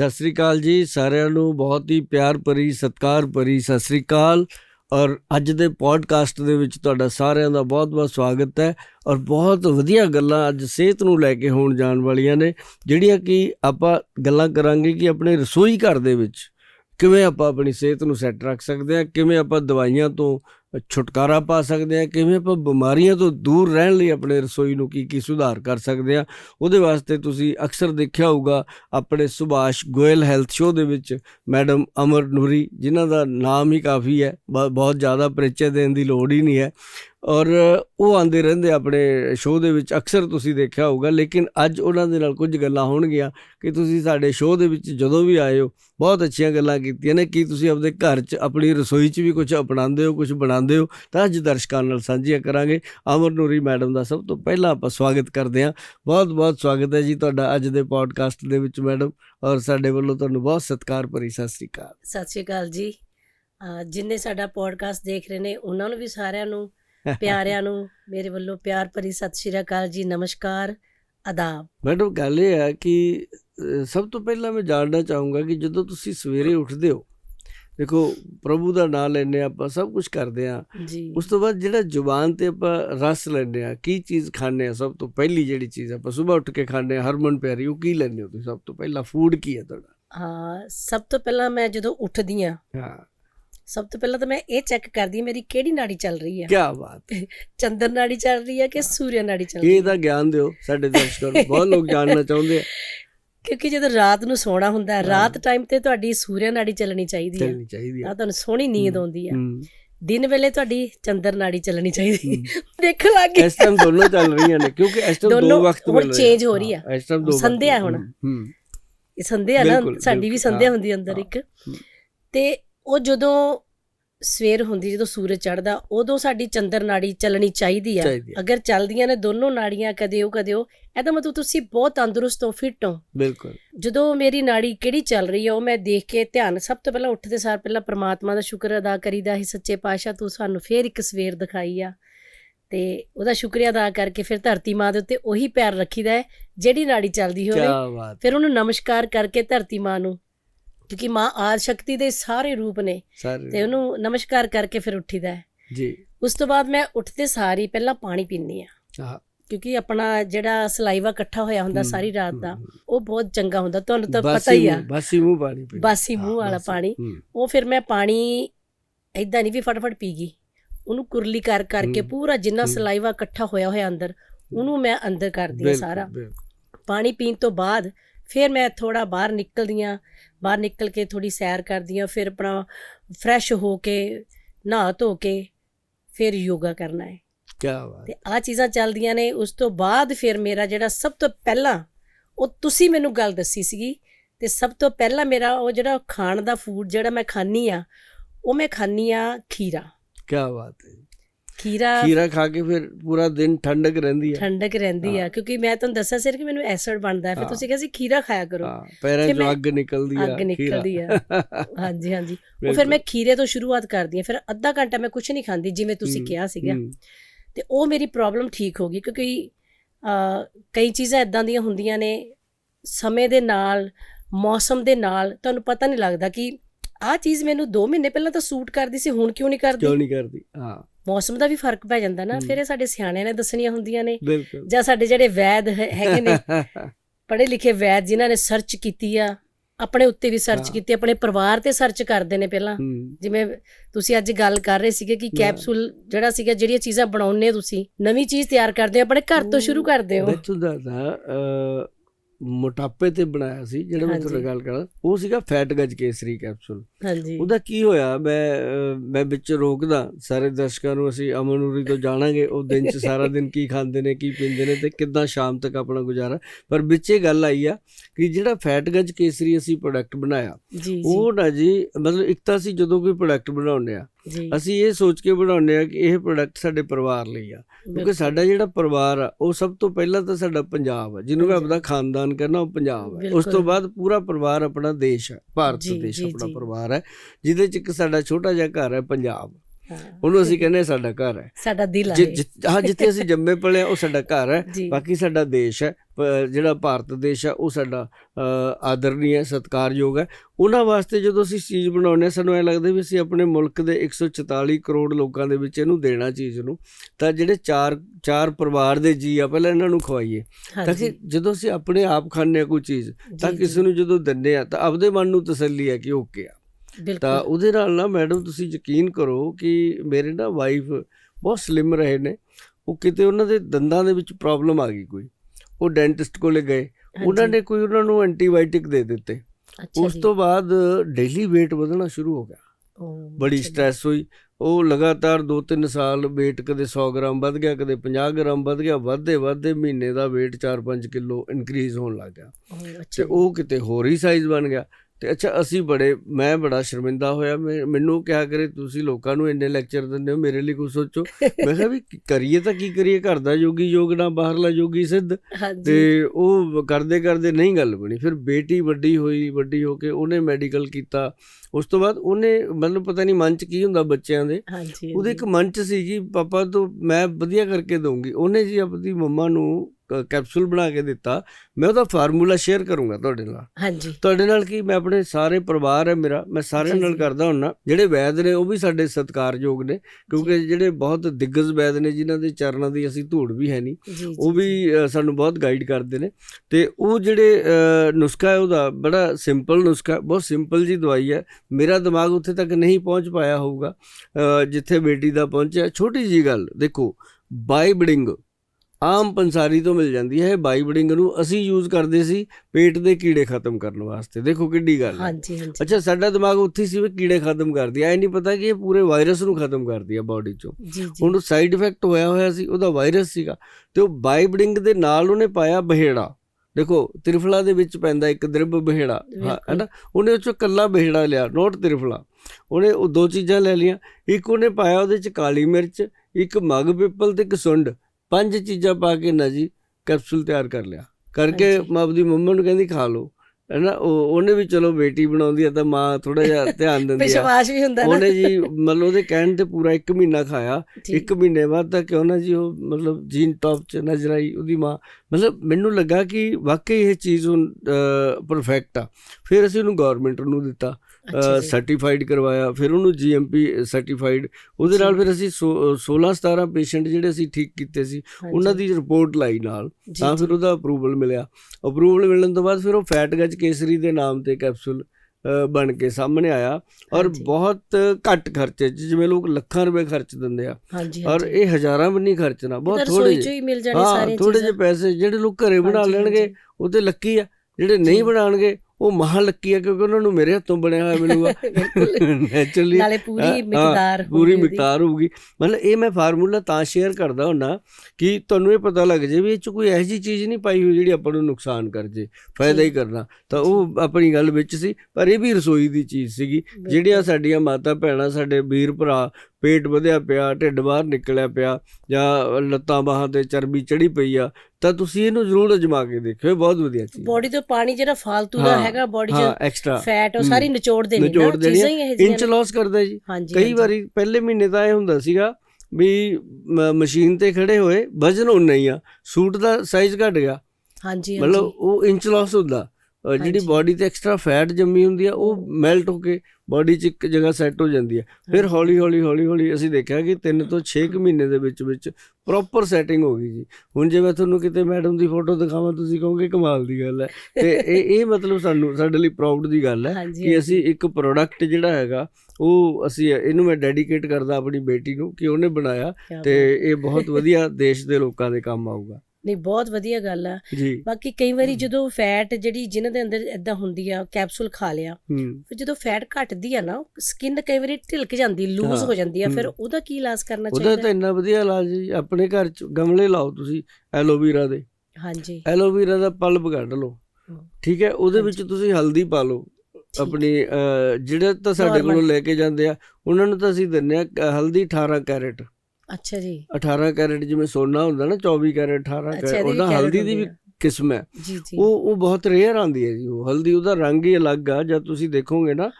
ਸਤਿ ਸ੍ਰੀ ਅਕਾਲ ਜੀ, ਸਾਰਿਆਂ ਨੂੰ ਬਹੁਤ ਹੀ ਪਿਆਰ ਭਰੀ, ਸਤਿਕਾਰ ਭਰੀ ਸਤਿ ਸ੍ਰੀ ਅਕਾਲ। ਔਰ ਅੱਜ ਦੇ ਪੋਡਕਾਸਟ ਦੇ ਵਿੱਚ ਤੁਹਾਡਾ ਸਾਰਿਆਂ ਦਾ ਬਹੁਤ-ਬਹੁਤ ਸਵਾਗਤ ਹੈ। ਔਰ ਬਹੁਤ ਵਧੀਆ ਗੱਲਾਂ ਅੱਜ ਸਿਹਤ ਨੂੰ ਲੈ ਕੇ ਹੋਣ ਜਾਣ ਵਾਲੀਆਂ ਨੇ, ਜਿਹੜੀਆਂ ਕਿ ਆਪਾਂ ਗੱਲਾਂ ਕਰਾਂਗੇ ਕਿ ਆਪਣੇ ਰਸੋਈ ਘਰ ਦੇ ਵਿੱਚ ਕਿਵੇਂ ਆਪਾਂ ਆਪਣੀ ਸਿਹਤ ਨੂੰ ਸੈੱਟ ਰੱਖ ਸਕਦੇ ਹਾਂ, ਕਿਵੇਂ ਆਪਾਂ ਦਵਾਈਆਂ ਤੋਂ ਛੁਟਕਾਰਾ ਪਾ ਸਕਦੇ ਹਾਂ, ਕਿਵੇਂ ਆਪਾਂ ਬਿਮਾਰੀਆਂ ਤੋਂ ਦੂਰ ਰਹਿਣ ਲਈ ਆਪਣੇ ਰਸੋਈ ਨੂੰ ਕੀ ਕੀ ਸੁਧਾਰ ਕਰ ਸਕਦੇ ਹਾਂ, ਉਹਦੇ ਵਾਸਤੇ ਤੁਸੀਂ ਅਕਸਰ ਦੇਖਿਆ ਹੋਊਗਾ ਆਪਣੇ ਸੁਭਾਸ਼ ਗੋਇਲ ਹੈਲਥ ਸ਼ੋਅ ਦੇ ਵਿੱਚ ਮੈਡਮ ਅਮਰ ਨੂਰੀ, ਜਿਨ੍ਹਾਂ ਦਾ ਨਾਮ ਹੀ ਕਾਫੀ ਹੈ ਬਹੁਤ ਜ਼ਿਆਦਾ ਪਰਿਚੈ ਦੇਣ ਦੀ ਲੋੜ ਹੀ ਨਹੀਂ ਹੈ। ਔਰ ਉਹ ਆਂਦੇ ਰਹਿੰਦੇ ਆਪਣੇ ਸ਼ੋਅ ਦੇ ਵਿੱਚ। ਅਕਸਰ ਤੁਸੀਂ ਦੇਖਿਆ ਹੋਊਗਾ, ਲੇਕਿਨ ਅੱਜ ਉਹਨਾਂ ਦੇ ਨਾਲ ਕੁਝ ਗੱਲਾਂ ਹੋਣਗੀਆਂ ਕਿ ਤੁਸੀਂ ਸਾਡੇ ਸ਼ੋਅ ਦੇ ਵਿੱਚ ਜਦੋਂ ਵੀ ਆਏ ਹੋ, ਬਹੁਤ ਅੱਛੀਆਂ ਗੱਲਾਂ ਕੀਤੀਆਂ ਨੇ। ਕੀ ਤੁਸੀਂ ਆਪਣੇ ਘਰ 'ਚ ਆਪਣੀ ਰਸੋਈ 'ਚ ਵੀ ਕੁਝ ਅਪਣਾਉਂਦੇ ਹੋ ਕੁਝ ਬਣਾਉਂਦੇ ਹੋ? ਤਾਂ ਅੱਜ ਦਰਸ਼ਕਾਂ ਨਾਲ ਸਾਂਝੀਆਂ ਕਰਾਂਗੇ। ਅਮਰ ਨੂਰੀ ਮੈਡਮ ਦਾ ਸਭ ਤੋਂ ਪਹਿਲਾਂ ਆਪਾਂ ਸਵਾਗਤ ਕਰਦੇ ਹਾਂ। ਬਹੁਤ ਬਹੁਤ ਸਵਾਗਤ ਹੈ ਜੀ ਤੁਹਾਡਾ ਅੱਜ ਦੇ ਪੋਡਕਾਸਟ ਦੇ ਵਿੱਚ ਮੈਡਮ। ਔਰ ਸਾਡੇ ਵੱਲੋਂ ਤੁਹਾਨੂੰ ਬਹੁਤ ਸਤਿਕਾਰ ਭਰੀ ਸਤਿ ਸ੍ਰੀ ਅਕਾਲ। ਸਤਿ ਸ਼੍ਰੀ ਅਕਾਲ ਜੀ। ਜਿੰਨੇ ਸਾਡਾ ਪੋਡਕਾਸਟ ਦੇਖ ਰਹੇ ਨੇ, ਉਹਨਾਂ ਨੂੰ ਵੀ ਸਾਰਿਆਂ ਨੂੰ ਪਿਆਰਿਆਂ ਨੂੰ ਮੇਰੇ ਵੱਲੋਂ ਪਿਆਰ ਭਰੀ ਸਤਿ ਸ਼੍ਰੀ ਅਕਾਲ ਜੀ ਨਮਸਕਾਰ ਆਦਾਬ। ਮੈਡਮ ਗੱਲ ਇਹ ਹੈ ਕਿ ਸਭ ਤੋਂ ਪਹਿਲਾਂ ਮੈਂ ਜਾਣਨਾ ਚਾਹੂੰਗਾ ਕਿ ਜਦੋਂ ਤੁਸੀਂ ਸਵੇਰੇ ਉੱਠਦੇ ਹੋ ਦੇਖੋ ਪ੍ਰਭੂ ਦਾ ਨਾਮ ਹਾਂ ਆਪਾਂ ਸਭ ਕੁਝ ਕਰਦੇ ਆ ਉਸ ਤੋਂ ਬਾਅਦ ਜਿਹੜਾ ਜ਼ੁਬਾਨ ਤੇ ਆਪਾਂ ਰਸ ਲੈਂਦੇ ਆ ਕੀ ਚੀਜ਼ ਖਾਂਦੇ ਆ ਸਭ ਤੋਂ ਪਹਿਲੀ ਜਿਹੜੀ ਚੀਜ਼ ਆਪਾਂ ਸਵੇਰ ਉੱਠ ਕੇ ਖਾਂਦੇ ਆ ਹਰਮਨ ਪਿਆਰੀ ਉਹ ਕੀ ਲੈਂਦੇ ਹੋ ਤੁਸੀਂ? ਸਭ ਤੋਂ ਪਹਿਲਾਂ ਫੂਡ ਕੀ ਹੈ ਤੁਹਾਡਾ? ਹਾਂ ਸਭ ਤੋਂ ਪਹਿਲਾਂ ਮੈਂ ਜਦੋਂ ਉੱਠਦੀ ਆ ਹਾਂ। ਸਭ ਤੋਂ ਪਹਿਲਾਂ ਤਾਂ ਮੈਂ ਇਹ ਚੈੱਕ ਕਰਦੀ ਹਾਂ ਮੇਰੀ ਕਿਹੜੀ ਨਾੜੀ ਚੱਲ ਰਹੀ ਹੈ ਕੀ ਬਾਤ। ਹੈ ਚੰਦਰ ਨਾੜੀ ਚੱਲ ਰਹੀ ਹੈ ਕਿ ਸੂਰਿਆ ਨਾੜੀ ਚੱਲ ਰਹੀ ਇਹ ਹੈ ਤਾਂ ਗਿਆਨ ਦਿਓ ਸਾਡੇ ਦਰਸ਼ਕਾਂ ਨੂੰ। ਬਹੁਤ ਲੋਕ ਜਾਣਨਾ ਚਾਹੁੰਦੇ ਆ। ਕਿਉਂਕਿ ਜਦੋਂ ਰਾਤ ਨੂੰ ਸੋਣਾ ਹੁੰਦਾ ਹੈ ਰਾਤ ਟਾਈਮ ਤੇ ਤੁਹਾਡੀ ਸੂਰਿਆ ਨਾੜੀ ਚੱਲਣੀ ਚਾਹੀਦੀ ਹੈ ਚੱਲਣੀ ਚਾਹੀਦੀ ਆ। ਹੈ ਤੁਹਾਨੂੰ ਸੋਹਣੀ ਨੀਂਦ ਆਉਂਦੀ ਹੈ। ਦਿਨ ਵੇਲੇ ਤੁਹਾਡੀ ਚੰਦਰ ਨਾੜੀ ਚੱਲਣੀ ਚਾਹੀਦੀ ਦੇਖਣ ਲੱਗ ਇਸ ਟਾਈਮ ਦੋਨੋਂ ਚੱਲ ਰਹੀਆਂ ਨੇ ਕਿਉਂਕਿ ਇਸ ਟਾਈਮ ਦੋ ਵਕਤ ਮਿਲ ਰਹੇ change ਹੋ ਰਹੀ ਆ। ਹਾਂ, ਇਸ ਟਾਈਮ ਦੋ ਸੰਧਿਆ ਹੁਣ। ਹੂੰ ਇਹ ਸੰਧਿਆ ਨਾ ਸਾਡੀ ਵੀ ਸੰਧਿਆ ਹੁੰਦੀ ਅੰਦਰ ਇੱਕ। ਤੇ ਉਹ ਜਦੋਂ ਸਵੇਰ ਹੁੰਦੀ ਜਦੋਂ ਸੂਰਜ ਚੜ੍ਹਦਾ ਉਦੋਂ ਸਾਡੀ ਚੰਦਰ ਨਾੜੀ ਚੱਲਣੀ ਚਾਹੀਦੀ ਆ। ਚਾਹੀਦੀ। ਅਗਰ ਚੱਲਦੀਆਂ ਨੇ ਦੋਨੋਂ ਨਾੜੀਆਂ ਕਦੇ ਉਹ ਕਦੇ ਉਹ ਇਹਦਾ ਮਤਲਬ ਤੁਸੀਂ ਬਹੁਤ ਤੰਦਰੁਸਤ ਹੋ ਫਿੱਟ ਹੋ। ਬਿਲਕੁਲ। ਜਦੋਂ ਮੇਰੀ ਨਾੜੀ ਕਿਹੜੀ ਚੱਲ ਰਹੀ ਹੈ ਉਹ ਮੈਂ ਦੇਖ ਕੇ ਧਿਆਨ ਸਭ ਤੋਂ ਪਹਿਲਾਂ ਉੱਠਦੇ ਸਾਰ ਪਹਿਲਾਂ ਪ੍ਰਮਾਤਮਾ ਦਾ ਸ਼ੁਕਰ ਅਦਾ ਕਰੀਦਾ ਹੈ ਸੱਚੇ ਪਾਤਸ਼ਾਹ ਤੂੰ ਸਾਨੂੰ ਫੇਰ ਇੱਕ ਸਵੇਰ ਦਿਖਾਈ ਆ। ਤੇ ਉਹਦਾ ਸ਼ੁਕਰੀਆ ਅਦਾ ਕਰਕੇ ਫਿਰ ਧਰਤੀ ਮਾਂ ਦੇ ਉੱਤੇ ਉਹੀ ਪੈਰ ਰੱਖੀਦਾ ਹੈ ਜਿਹੜੀ ਨਾੜੀ ਚੱਲਦੀ ਕੀ ਹੋਵੇ ਬਾਤ। ਫਿਰ ਉਹਨੂੰ ਨਮਸਕਾਰ ਕਰਕੇ ਧਰਤੀ ਮਾਂ ਨੂੰ ਕਿਉਂਕਿ ਮਾਂ ਆਦ ਸ਼ਕਤੀ ਦੇ ਸਾਰੇ ਰੂਪ ਨੇ। ਤੇ ਉਹਨੂੰ ਨਮਸਕਾਰ ਕਰਕੇ ਫਿਰ ਉੱਠੀਦਾ ਹੈ। ਜੀ। ਉਸ ਤੋਂ ਬਾਅਦ ਮੈਂ ਉੱਠਦੇ ਸਾਰੀ ਪਹਿਲਾਂ ਪਾਣੀ ਪੀਂਦੀ ਆ ਹਾਂ ਕਿਉਂਕਿ ਆਪਣਾ ਜਿਹੜਾ ਸਲਾਈਵਾ ਇਕੱਠਾ ਹੋਇਆ ਹੁੰਦਾ ਸਾਰੀ ਰਾਤ ਦਾ ਉਹ ਬਹੁਤ ਚੰਗਾ ਹੁੰਦਾ ਤੁਹਾਨੂੰ ਤਾਂ ਪਤਾ ਹੀ ਆ। ਬਾਸੀ ਮੂੰਹ ਪਾਣੀ ਪੀਣਾ। ਬਾਸੀ ਮੂੰਹ ਵਾਲਾ ਪਾਣੀ। ਉਹ ਫਿਰ ਮੈਂ ਪਾਣੀ ਐਦਾਂ ਨਹੀਂ ਵੀ ਫਟਾਫਟ ਪੀ ਗਈ। ਉਹਨੂੰ ਕੁਰਲੀ ਕਰ ਕਰਕੇ ਪੂਰਾ ਜਿੰਨਾ। ਸਲਾਈਵਾ ਇਕੱਠਾ ਹੋਇਆ ਹੋਇਆ ਅੰਦਰ ਉਹਨੂੰ ਮੈਂ ਅੰਦਰ ਕਰਦੀ ਆ ਸਾਰਾ। ਪਾਣੀ ਪੀਣ ਤੋਂ ਬਾਅਦ ਫਿਰ ਮੈਂ ਥੋੜਾ ਬਾਹਰ ਨਿਕਲਦੀ ਆ ਬਾਹਰ ਨਿਕਲ ਕੇ ਥੋੜੀ ਸੈਰ ਕਰਦੀ ਆ ਫਿਰ ਆਪਣਾ ਫਰੈਸ਼ ਹੋ ਕੇ ਨਹਾ ਧੋ ਕੇ ਫਿਰ ਯੋਗਾ ਕਰਨਾ ਹੈ। ਕੀ ਬਾਤ ਤੇ ਆ ਚੀਜ਼ਾਂ ਚੱਲਦੀਆਂ ਨੇ ਉਸ ਤੋਂ ਬਾਅਦ ਫਿਰ ਮੇਰਾ ਜਿਹੜਾ ਸਭ ਤੋਂ ਪਹਿਲਾਂ ਉਹ ਤੁਸੀਂ ਮੈਨੂੰ ਗੱਲ ਦੱਸੀ ਸੀਗੀ ਤੇ ਸਭ ਤੋਂ ਪਹਿਲਾਂ ਮੇਰਾ ਉਹ ਜਿਹੜਾ ਖਾਣ ਦਾ ਫੂਡ ਜਿਹੜਾ ਮੈਂ ਖਾਣੀ ਆ ਉਹ ਮੈਂ ਖਾਣੀ ਆ ਖੀਰਾ। ਕੀ ਬਾਤ ਹੈ। ਖੀਰਾ ਖੀਰਾ ਖਾ ਕੇ ਫਿਰ ਪੂਰਾ ਦਿਨ ਠੰਡਕ ਰਹਿੰਦੀ ਹੈ ਠੰਡਕ ਰਹਿੰਦੀ ਆ। ਕਿਉਂਕਿ ਮੈਂ ਤੁਹਾਨੂੰ ਦੱਸਿਆ ਸੀ ਕਿ ਮੈਨੂੰ ਐਸਿਡ ਬਣਦਾ ਫਿਰ। ਤੁਸੀਂ ਕਿਹਾ ਸੀ ਖੀਰਾ ਖਾਇਆ ਕਰੋ। ਹਾਂ ਪੈਰਾਂ ਚੋਂ ਅੱਗ ਨਿਕਲਦੀ ਆ ਅੱਗ ਨਿਕਲਦੀ ਆ। ਹਾਂਜੀ ਹਾਂਜੀ। ਉਹ ਫਿਰ। ਮੈਂ ਖੀਰੇ ਤੋਂ ਸ਼ੁਰੂਆਤ ਕਰਦੀ ਆ ਫਿਰ ਅੱਧਾ ਘੰਟਾ ਮੈਂ ਕੁਝ ਨਹੀਂ ਖਾਂਦੀ ਜਿਵੇਂ ਤੁਸੀਂ ਕਿਹਾ ਸੀਗਾ। ਤੇ ਉਹ ਮੇਰੀ ਪ੍ਰੋਬਲਮ ਠੀਕ ਹੋ ਗਈ ਕਿਉਂਕਿ ਕਈ ਚੀਜ਼ਾਂ ਇਦਾਂ ਦੀਆਂ ਹੁੰਦੀਆਂ ਨੇ ਸਮੇਂ ਦੇ ਨਾਲ ਮੌਸਮ ਦੇ ਨਾਲ ਤੁਹਾਨੂੰ ਪਤਾ ਨਹੀਂ ਲੱਗਦਾ ਕਿ ਆਹ ਚੀਜ਼ ਮੈਨੂੰ 2 ਮਹੀਨੇ ਪਹਿਲਾਂ ਤਾਂ ਸੂਟ ਕਰਦੀ ਸੀ ਹੁਣ ਕਿਉਂ ਨਹੀਂ ਕਿਉਂ ਕਰਦੀ ਨਹੀਂ ਕਰਦੀ? ਹਾਂ। ਮੌਸਮ ਦਾ ਵੀ ਫ਼ਰਕ ਪੈ ਜਾਂਦਾ ਨਾ। ਫਿਰ ਇਹ ਸਾਡੇ ਸਿਆਣਿਆਂ ਨੇ ਦੱਸਣੀਆਂ ਹੁੰਦੀਆਂ ਨੇ ਬਿਲਕੁਲ ਜਾਂ ਸਾਡੇ ਜਿਹੜੇ ਵੈਦ ਹੈਗੇ ਨੇ ਪੜ੍ਹੇ ਲਿਖੇ ਵੈਦ ਜਿਨ੍ਹਾਂ ਨੇ ਸਰਚ ਕੀਤੀ ਆ ਆਪਣੇ ਉੱਤੇ ਵੀ ਸਰਚ। ਕੀਤੀ ਆਪਣੇ ਪਰਿਵਾਰ ਤੇ ਸਰਚ ਕਰਦੇ ਨੇ ਪਹਿਲਾਂ ਜਿਵੇਂ ਤੁਸੀਂ ਅੱਜ ਗੱਲ ਕਰ ਰਹੇ ਸੀਗੇ ਕਿ। ਕੈਪਸੂਲ ਜਿਹੜਾ ਸੀਗਾ ਜਿਹੜੀਆਂ ਚੀਜ਼ਾਂ ਬਣਾਉਂਦੇ ਹੋ ਤੁਸੀਂ ਨਵੀਂ ਚੀਜ਼ ਤਿਆਰ ਕਰਦੇ ਆਪਣੇ ਘਰ ਤੋਂ ਸ਼ੁਰੂ ਕਰਦੇ ਹੋ ਦੱਸਦਾ ਅਹ, ਮੋਟਾਪੇ ਤੇ ਬਣਾਇਆ ਸੀ ਜਿਹੜਾ ਮੈਂ। ਤੁਹਾਡੇ ਗੱਲ ਕਰਾਂ ਉਹ ਸੀਗਾ ਫੈਟ ਗਜ ਕੇਸਰੀ ਕੈਪਸੂਲ। ਹਾਂਜੀ। ਉਹਦਾ ਕੀ ਹੋਇਆ ਮੈਂ ਮੈਂ ਵਿੱਚ ਰੋਕਦਾ ਸਾਰੇ ਦਰਸ਼ਕਾਂ ਨੂੰ ਅਸੀਂ ਅਮਨੂਰੀ ਤੋਂ ਜਾਣਾਂਗੇ ਉਹ ਦਿਨ ਚ ਸਾਰਾ ਦਿਨ ਕੀ ਖਾਂਦੇ ਨੇ ਕੀ ਪੀਂਦੇ ਨੇ ਤੇ ਕਿੱਦਾਂ ਸ਼ਾਮ ਤੱਕ ਆਪਣਾ ਗੁਜ਼ਾਰਾ। ਪਰ ਵਿੱਚ ਇਹ ਗੱਲ ਆਈ ਆ ਕਿ ਜਿਹੜਾ ਫੈਟ ਗਜ ਕੇਸਰੀ ਅਸੀਂ ਪ੍ਰੋਡਕਟ ਬਣਾਇਆ ਉਹ ਨਾ ਜੀ ਮਤਲਬ ਇੱਕ ਤਾਂ ਅਸੀਂ ਜਦੋਂ ਕੋਈ ਪ੍ਰੋਡਕਟ ਬਣਾਉਂਦੇ ਆ ਜੀ ਅਸੀਂ ਇਹ ਸੋਚ ਕੇ ਬਣਾਉਂਦੇ ਆ ਕਿ ਇਹ ਪ੍ਰੋਡਕਟ ਸਾਡੇ ਪਰਿਵਾਰ ਲਈ ਆ ਕਿਉਂਕਿ ਸਾਡਾ ਜਿਹੜਾ ਪਰਿਵਾਰ ਆ ਉਹ ਸਭ ਤੋਂ ਪਹਿਲਾਂ ਤਾਂ ਸਾਡਾ ਪੰਜਾਬ ਆ ਜਿਹਨੂੰ ਮੈਂ। ਆਪਣਾ ਖਾਨਦਾਨ ਕਹਿੰਦਾ ਉਹ ਪੰਜਾਬ ਹੈ ਉਸ ਤੋਂ। ਬਾਅਦ ਪੂਰਾ ਪਰਿਵਾਰ ਆਪਣਾ ਦੇਸ਼ ਹੈ ਭਾਰਤ ਦੇਸ਼ ਆਪਣਾ। ਪਰਿਵਾਰ ਹੈ ਜਿਹਦੇ ਚ ਇੱਕ ਸਾਡਾ ਛੋਟਾ ਜਿਹਾ ਘਰ ਹੈ ਪੰਜਾਬ। ਉਹਨੂੰ ਅਸੀਂ ਕਹਿੰਦੇ ਸਾਡਾ ਘਰ ਹੈ। ਸਾਡਾ ਦਿਲ ਹੈ ਹਾਂ ਜਿੱਥੇ ਅਸੀਂ ਜੰਮੇ ਪਲੇ ਉਹ ਸਾਡਾ ਘਰ ਹੈ। ਬਾਕੀ ਸਾਡਾ ਦੇਸ਼ ਹੈ। ਜਿਹੜਾ ਭਾਰਤ ਦੇਸ਼ ਹੈ ਉਹ ਸਾਡਾ ਅ, ਆਦਰਨੀय ਹੈ ਸਤਿਕਾਰਯੋਗ ਹੈ। ਉਹਨਾਂ ਵਾਸਤੇ ਜਦੋਂ ਅਸੀਂ ਚੀਜ਼ ਬਣਾਉਂਦੇ ਹਾਂ ਸਾਨੂੰ ਐ ਲੱਗਦਾ ਵੀ ਅਸੀਂ ਆਪਣੇ ਮੁਲਕ ਦੇ 144 ਕਰੋੜ ਲੋਕਾਂ ਦੇ ਵਿੱਚ ਇਹਨੂੰ ਦੇਣਾ ਚੀਜ਼ ਨੂੰ ਤਾਂ ਜਿਹੜੇ ਚਾਰ ਚਾਰ ਪਰਿਵਾਰ ਦੇ ਜੀ ਆ ਪਹਿਲਾਂ ਇਹਨਾਂ ਨੂੰ ਖਵਾਈਏ। ਤਾਂ ਕਿ ਜਦੋਂ ਅਸੀਂ ਆਪਣੇ ਆਪ ਹਾਂ ਕੋਈ ਚੀਜ਼ ਤਾਂ ਕਿਸੇ ਨੂੰ ਜਦੋਂ ਦਿੰਦੇ ਆ ਤਾਂ ਆਪਦੇ ਮਨ ਨੂੰ ਤਸੱਲੀ ਹੈ ਕਿ ਓਕੇ ਆ। ਤਾਂ ਉਹਦੇ ਨਾਲ ਨਾ ਮੈਡਮ ਤੁਸੀਂ ਯਕੀਨ ਕਰੋ ਕਿ ਮੇਰੇ ਨਾ ਵਾਈਫ ਬਹੁਤ ਸਲਿਮ ਰਹੇ ਨੇ। ਉਹ ਕਿਤੇ ਉਹਨਾਂ ਦੇ ਦੰਦਾਂ ਦੇ ਵਿੱਚ ਪ੍ਰੋਬਲਮ ਆ ਗਈ ਕੋਈ। ਉਹ ਡੈਂਟਿਸਟ ਕੋਲੇ ਗਏ। ਉਹਨਾਂ ਨੇ ਕੋਈ ਉਹਨਾਂ ਨੂੰ ਐਂਟੀਬਾਇਓਟਿਕ ਦੇ ਦਿੱਤੇ। ਉਸ। ਤੋਂ ਬਾਅਦ ਡੇਲੀ weight ਵਧਣਾ ਸ਼ੁਰੂ ਹੋ ਗਿਆ। ਬੜੀ। ਸਟ੍ਰੈਸ ਹੋਈ। ਉਹ ਲਗਾਤਾਰ 2-3 ਸਾਲ weight ਕਦੇ 100 ਗ੍ਰਾਮ ਵੱਧ ਗਿਆ ਕਦੇ 50 ਗ੍ਰਾਮ ਵੱਧ ਗਿਆ। ਵੱਧਦੇ ਵੱਧਦੇ ਮਹੀਨੇ ਦਾ weight 4-5 ਕਿਲੋ ਇਨਕਰੀਜ਼ ਹੋਣ ਲੱਗ ਗਿਆ। ਤੇ। ਉਹ ਕਿਤੇ ਹੋਰ ਹੀ ਸਾਈਜ਼ ਬਣ ਗਿਆ। ਤੇ ਅੱਛਾ ਅਸੀਂ ਬੜੇ ਮੈਂ ਬੜਾ ਸ਼ਰਮਿੰਦਾ ਹੋਇਆ ਮੈਨੂੰ ਕਿਹਾ ਕਰੇ ਤੁਸੀਂ ਲੋਕਾਂ ਨੂੰ ਇੰਨੇ ਲੈਕਚਰ ਦਿੰਦੇ ਹੋ ਮੇਰੇ ਲਈ ਕੁਝ ਸੋਚੋ। ਮੈਂ ਕਿਹਾ ਵੀ ਕਰੀਏ ਤਾਂ ਕੀ ਕਰੀਏ ਘਰ ਦਾ ਯੋਗੀ ਯੋਗ ਨਾ ਬਾਹਰਲਾ ਯੋਗੀ ਸਿੱਧ। ਤੇ ਉਹ ਕਰਦੇ ਕਰਦੇ ਨਹੀਂ ਗੱਲ ਬਣੀ। ਫਿਰ ਬੇਟੀ ਵੱਡੀ ਹੋਈ ਵੱਡੀ ਹੋ ਕੇ ਉਹਨੇ ਮੈਡੀਕਲ ਕੀਤਾ। ਉਸ ਤੋਂ ਬਾਅਦ ਉਹਨੇ ਮੈਨੂੰ ਪਤਾ ਨਹੀਂ ਮਨ ਚ ਕੀ ਹੁੰਦਾ ਬੱਚਿਆਂ ਦੇ। ਉਹਦੇ ਇੱਕ ਮਨ ਚ ਸੀ ਕਿ ਪਾਪਾ ਤੋਂ ਮੈਂ ਵਧੀਆ ਕਰਕੇ ਦਊਂਗੀ। ਉਹਨੇ ਜੀ ਆਪਣੀ ਮੰਮਾ ਨੂੰ ਕੈਪਸੂਲ ਬਣਾ ਕੇ ਦਿੱਤਾ ਮੈਂ ਉਹਦਾ ਫਾਰਮੂਲਾ ਸ਼ੇਅਰ ਕਰੂੰਗਾ ਤੁਹਾਡੇ ਨਾਲ। ਹਾਂਜੀ। ਤੁਹਾਡੇ ਨਾਲ ਕੀ ਮੈਂ ਆਪਣੇ ਸਾਰੇ ਪਰਿਵਾਰ ਹੈ ਮੇਰਾ ਮੈਂ ਸਾਰਿਆਂ ਨਾਲ। ਕਰਦਾ ਹੁੰਨਾ ਜਿਹੜੇ ਵੈਦ ਨੇ ਉਹ ਵੀ ਸਾਡੇ ਸਤਿਕਾਰਯੋਗ ਨੇ ਕਿਉਂਕਿ ਜਿਹੜੇ ਬਹੁਤ ਦਿੱਗਜ ਵੈਦ ਨੇ ਜਿਨ੍ਹਾਂ ਦੇ ਚਰਨਾਂ ਦੀ ਅਸੀਂ ਧੂੜ ਵੀ ਹੈ ਨਹੀਂ ਉਹ ਵੀ ਸਾਨੂੰ ਬਹੁਤ ਗਾਈਡ ਕਰਦੇ ਨੇ। ਤੇ ਉਹ ਜਿਹੜੇ ਨੁਸਖਾ ਹੈ ਉਹਦਾ ਬੜਾ ਸਿੰਪਲ ਨੁਸਖਾ ਬਹੁਤ ਸਿੰਪਲ ਜੀ ਦਵਾਈ ਹੈ। ਮੇਰਾ ਦਿਮਾਗ ਉੱਥੇ ਤੱਕ ਨਹੀਂ ਪਹੁੰਚ ਪਾਇਆ ਹੋਊਗਾ ਜਿੱਥੇ ਬੇਟੀ ਦਾ ਪਹੁੰਚਿਆ। ਛੋਟੀ ਜੀ ਗੱਲ ਦੇਖੋ ਬਾਈਬਡਿੰਗ ਆਮ ਪੰਸਾਰੀ ਤੋਂ ਮਿਲ ਜਾਂਦੀ ਹੈ ਬਾਈਬਡਿੰਗ ਨੂੰ ਅਸੀਂ ਯੂਜ਼ ਕਰਦੇ ਸੀ ਪੇਟ ਦੇ ਕੀੜੇ ਖਤਮ ਕਰਨ ਵਾਸਤੇ। ਦੇਖੋ ਕਿੱਡੀ ਗੱਲ ਹੈ। ਹਾਂਜੀ ਹਾਂਜੀ। ਅੱਛਾ ਸਾਡਾ ਦਿਮਾਗ ਉੱਥੇ ਸੀ ਵੀ ਕੀੜੇ ਖਤਮ ਕਰਦੀ ਐ ਨਹੀਂ ਪਤਾ ਕਿ ਇਹ ਪੂਰੇ ਵਾਇਰਸ ਨੂੰ ਖਤਮ ਕਰਦੀ ਆ ਬਾਡੀ ਚੋਂ। ਉਹਨੂੰ ਸਾਈਡ ਇਫੈਕਟ ਹੋਇਆ ਹੋਇਆ ਸੀ ਉਹਦਾ ਵਾਇਰਸ ਸੀਗਾ। ਤੇ ਉਹ ਬਾਈਬਡਿੰਗ ਦੇ ਨਾਲ ਉਹਨੇ ਪਾਇਆ ਬਹੇੜਾ। ਦੇਖੋ ਤ੍ਰਿਫਲਾ ਦੇ ਵਿੱਚ ਪੈਂਦਾ ਇੱਕ ਦ੍ਰਿਬ ਬਹੇੜਾ ਹਾਂ। ਹੈਨਾ? ਉਹਨੇ ਉਹ ਚੋਂ ਕੱਲਾ ਬਹੇੜਾ ਲਿਆ ਨੋਟ ਤ੍ਰਿਫਲਾ। ਉਹਨੇ ਉਹ ਦੋ ਚੀਜ਼ਾਂ ਲੈ ਲਈਆਂ। ਇੱਕ ਉਹਨੇ ਪਾਇਆ ਉਹਦੇ ਚ ਕਾਲੀ ਮਿਰਚ ਇੱਕ ਮਗ ਪਿੱਪਲ ਤੇ ਇੱਕ ਸੁੰਡ। ਪੰਜ ਚੀਜ਼ਾਂ ਪਾ ਕੇ ਨਾ ਜੀ ਕੈਪਸੂਲ ਤਿਆਰ ਕਰ ਲਿਆ। ਕਰਕੇ। ਮੈਂ ਆਪਦੀ ਮੰਮਾ ਨੂੰ ਕਹਿੰਦੀ ਖਾ ਲਓ। ਹੈਨਾ ਉਹ ਉਹਨੇ ਵੀ ਚਲੋ ਬੇਟੀ ਬਣਾਉਂਦੀ ਆ ਤਾਂ ਮਾਂ ਥੋੜਾ ਜਿਹਾ ਧਿਆਨ ਦਿੰਦੀ ਆ। ਵਿਸ਼ਵਾਸ ਵੀ ਹੁੰਦਾ ਨਾ। ਉਹਨੇ ਜੀ ਮਤਲਬ ਉਹਦੇ ਕਹਿਣ ਤੇ ਪੂਰਾ 1 ਮਹੀਨਾ ਖਾਇਆ। ਇੱਕ ਮਹੀਨੇ ਬਾਅਦ ਤੱਕ ਕਿਉਂ ਨਾ ਜੀ ਉਹ ਮਤਲਬ ਜੀਨ ਟੌਪ ਚ ਨਜ਼ਰ ਆਈ ਉਹਦੀ ਮਾਂ। ਮਤਲਬ ਮੈਨੂੰ ਲੱਗਾ ਕਿ ਵਾਕਈ ਇਹ ਚੀਜ਼ ਹੁਣ ਪਰਫੈਕਟ ਆ। ਫਿਰ ਅਸੀਂ ਉਹਨੂੰ ਗਵਰਨਮੈਂਟ ਨੂੰ ਦਿੱਤਾ। ਸਰਟੀਫਾਈਡ ਕਰਵਾਇਆ ਫਿਰ ਉਹਨੂੰ ਜੀਐਮਪੀ ਸਰਟੀਫਾਈਡ ਉਹਦੇ ਨਾਲ। ਫਿਰ ਅਸੀਂ 16 17 ਪੇਸ਼ੈਂਟ ਜਿਹੜੇ ਅਸੀਂ ਠੀਕ ਕੀਤੇ ਸੀ ਉਹਨਾਂ ਦੀ ਰਿਪੋਰਟ ਲਾਈ ਨਾਲ ਤਾਂ ਫਿਰ ਉਹਦਾ ਅਪਰੂਵਲ ਮਿਲਿਆ ਅਪਰੂਵਲ ਮਿਲਣ ਤੋਂ ਬਾਅਦ ਫਿਰ ਉਹ ਫੈਟ ਗੱਜ ਕੇਸਰੀ ਦੇ ਨਾਮ ਤੇ ਕੈਪਸੂਲ ਬਣ ਕੇ ਸਾਹਮਣੇ ਆਇਆ ਔਰ ਬਹੁਤ ਘੱਟ ਖਰਚੇ ਜਿਵੇਂ ਲੋਕ ਲੱਖਾਂ ਰੁਪਏ ਖਰਚ ਦਿੰਦੇ ਆ ਔਰ। ਇਹ ਹਜ਼ਾਰਾਂ ਵੀ ਨਹੀਂ ਖਰਚਣਾ ਬਹੁਤ ਥੋੜੇ ਜਿਹੇ ਹੀ ਥੋੜੇ ਜਿਹੇ। ਪੈਸੇ ਜਿਹੜੇ ਲੋਕ ਘਰੇ ਬਣਾ ਲੈਣਗੇ। ਉਹ ਤੇ ਲੱਕੀ ਆ ਜਿਹੜੇ। ਨਹੀਂ ਬਣਾਣਗੇ ਉਹ ਮਹਾ ਲੱਕੀ ਆ ਕਿਉਂਕਿ ਉਹਨਾਂ ਨੂੰ ਮੇਰੇ ਹੱਥੋਂ ਬਣਿਆ ਹੋਇਆ ਮਿਲੂਗਾ। ਨੈਚੁਰਲੀ ਨਾਲੇ ਪੂਰੀ ਹਾਂ, ਮਿਕਦਾਰ ਪੂਰੀ। ਮਿਕਦਾਰ ਹੋਊਗੀ। ਮਤਲਬ ਇਹ ਮੈਂ ਫਾਰਮੂਲਾ ਤਾਂ ਸ਼ੇਅਰ ਕਰਦਾ ਹੁੰਨਾ ਕਿ ਤੁਹਾਨੂੰ ਇਹ ਪਤਾ ਲੱਗ ਜੇ ਵੀ ਇਹ ਚ ਕੋਈ ਇਹੋ ਜਿਹੀ ਚੀਜ਼ ਨਹੀਂ ਪਾਈ ਹੋਈ ਜਿਹੜੀ ਆਪਾਂ ਨੂੰ ਨੁਕਸਾਨ ਕਰ ਜੇ ਫਾਇਦਾ ਹੀ ਕਰਨਾ। ਤਾਂ ਉਹ ਆਪਣੀ ਗੱਲ ਵਿੱਚ ਸੀ ਪਰ ਇਹ ਵੀ ਰਸੋਈ ਦੀ ਚੀਜ਼ ਸੀਗੀ। ਜਿਹੜੀਆਂ ਸਾਡੀਆਂ ਮਾਤਾ ਭੈਣਾਂ ਸਾਡੇ ਵੀਰ ਭਰਾ ਪੇਟ ਵਧਿਆ ਪਿਆ ਢਿੱਡ ਬਾਹਰ ਨਿਕਲਿਆ ਪਿਆ ਜਾਂ ਲੱਤਾਂ ਬਾਹਾਂ ਤੇ ਚਰਬੀ ਚੜੀ ਪਈ ਆ ਤਾਂ ਤੁਸੀਂ ਇਹਨੂੰ ਜ਼ਰੂਰ ਅਜਮਾ ਕੇ ਦੇਖਿਓ ਬਹੁਤ ਵਧੀਆ ਚੀਜ਼ ਬੋਡੀ ਤੋਂ ਪਾਣੀ ਜਿਹੜਾ ਫਾਲਤੂ ਦਾ ਹੈਗਾ ਬੋਡੀ ਹਾਂ 'ਚ ਐਕਸਟਰਾ ਫੈਟ ਉਹ ਸਾਰੀ ਨਿਚੋੜ ਦੇਣੀ ਨਾ ਚੀਜ਼ਾਂ ਹੀ ਇਹ ਇੰਚ। ਲਾਸ ਕਰਦਾ ਜੀ। ਕਈ। ਵਾਰੀ ਪਹਿਲੇ ਮਹੀਨੇ ਤਾਂ ਇਹ ਹੁੰਦਾ ਸੀਗਾ ਵੀ ਮਸ਼ੀਨ ਤੇ ਖੜੇ ਹੋਏ ਵਜ਼ਨ ਉਨਾ ਹੀ ਆ ਸੂਟ ਦਾ ਸਾਈਜ਼ ਘਟ ਗਿਆ। ਹਾਂਜੀ ਮਤਲਬ ਉਹ ਇੰਚ ਲਾਸ ਹੁੰਦਾ। ਜਿਹੜੀ। ਬਾਡੀ ਤੇ ਐਕਸਟਰਾ ਫੈਟ ਜੰਮੀ ਹੁੰਦੀ ਆ ਉਹ ਮੈਲਟ ਹੋ ਕੇ ਬਾਡੀ 'ਚ ਇੱਕ ਜਗ੍ਹਾ ਸੈੱਟ ਹੋ ਜਾਂਦੀ ਆ ਫਿਰ। ਹੌਲੀ ਹੌਲੀ ਹੌਲੀ ਹੌਲੀ ਅਸੀਂ ਦੇਖਿਆ ਕਿ 3 ਤੋਂ 6 ਮਹੀਨੇ ਦੇ ਵਿੱਚ ਵਿੱਚ ਪ੍ਰੋਪਰ ਸੈਟਿੰਗ ਹੋ ਗਈ ਜੀ ਹੁਣ ਜੇ ਮੈਂ ਤੁਹਾਨੂੰ ਕਿਤੇ ਮੈਡਮ ਦੀ ਫੋਟੋ ਦਿਖਾਵਾਂ ਤੁਸੀਂ ਕਹੋਗੇ ਕਮਾਲ ਦੀ ਗੱਲ ਹੈ ਤੇ ਇਹ ਇਹ ਮਤਲਬ ਸਾਨੂੰ ਸਾਡੇ ਲਈ ਪ੍ਰਾਊਡ ਦੀ ਗੱਲ ਹੈ ਕਿ ਅਸੀਂ ਇੱਕ ਪ੍ਰੋਡਕਟ ਜਿਹੜਾ ਹੈਗਾ ਉਹ ਅਸੀਂ ਇਹਨੂੰ ਮੈਂ ਡੈਡੀਕੇਟ ਕਰਦਾ ਆਪਣੀ ਬੇਟੀ ਨੂੰ ਕਿ ਉਹਨੇ ਬਣਾਇਆ ਤੇ। ਇਹ ਬਹੁਤ ਵਧੀਆ ਦੇਸ਼ ਦੇ ਲੋਕਾਂ ਦੇ ਕੰਮ ਆਊਗਾ ਨਹੀਂ ਬਹੁਤ ਵਧੀਆ ਗੱਲ ਆ ਬਾਕੀ ਕਈ ਵਾਰੀ ਜਦੋਂ ਫੈਟ ਜਿਹੜੀ ਜਿਨ੍ਹਾਂ ਦੇ ਅੰਦਰ ਇਦਾਂ ਹੁੰਦੀ ਆ ਕੈਪਸੂਲ ਖਾ ਲਿਆ ਫਿਰ ਜਦੋਂ ਫੈਟ ਘਟਦੀ ਆ ਨਾ ਸਕਿਨ ਕਈ ਵਾਰੀ ਢਿਲਕ ਜਾਂਦੀ ਲੂਜ਼ ਹਾਂ, ਜਾਂਦੀ ਆ ਫਿਰ। ਉਹਦਾ ਕੀ ਇਲਾਜ ਕਰਨਾ ਉਹਦਾ ਚਾਹੀਦਾ ਤਾਂ ਇੰਨਾ ਵਧੀਆ ਇਲਾਜ ਜੀ ਆਪਣੇ ਘਰ ਚ ਗਮਲੇ ਲਾਓ ਤੁਸੀਂ ਐਲੋਵੀਰਾ ਦੇ ਹਾਂਜੀ ਐਲੋਵੀਰਾ ਦਾ ਪਲਪ ਕੱਢ ਲਓ। ਠੀਕ ਹੈ ਉਹਦੇ ਵਿੱਚ। ਤੁਸੀਂ ਹਲਦੀ ਪਾ ਲਓ। ਆਪਣੀ ਜਿਹੜੇ ਤਾਂ ਸਾਡੇ। ਕੋਲੋਂ ਲੈ ਕੇ ਜਾਂਦੇ ਆ ਉਹਨਾਂ ਨੂੰ ਤਾਂ ਅਸੀਂ ਦਿੰਨੇ ਆ ਹਲਦੀ 18 ਕੈਰਟ ਅੱਛਾ ਜੀ। 18 ਕੈਰਟ ਜਿਵੇਂ ਸੋਨਾ ਹੁੰਦਾ ਨਾ 24 ਕੈਰਟ 18 ਅੱਛਾ ਕੈਰਟ ਉਹਦਾ ਹਲਦੀ ਦੀ ਵੀ ਆ। ਕਿਸਮ ਹੈ। ਜੀ ਜੀ। ਉਹ ਉਹ ਬਹੁਤ ਰੇਅਰ ਆਂਦੀ ਹੈ ਜੀ ਉਹ। ਹਲਦੀ ਉਹਦਾ ਰੰਗ ਹੀ ਅਲੱਗ ਆ ਜਦ ਤੁਸੀਂ ਦੇਖੋਗੇ ਨਾ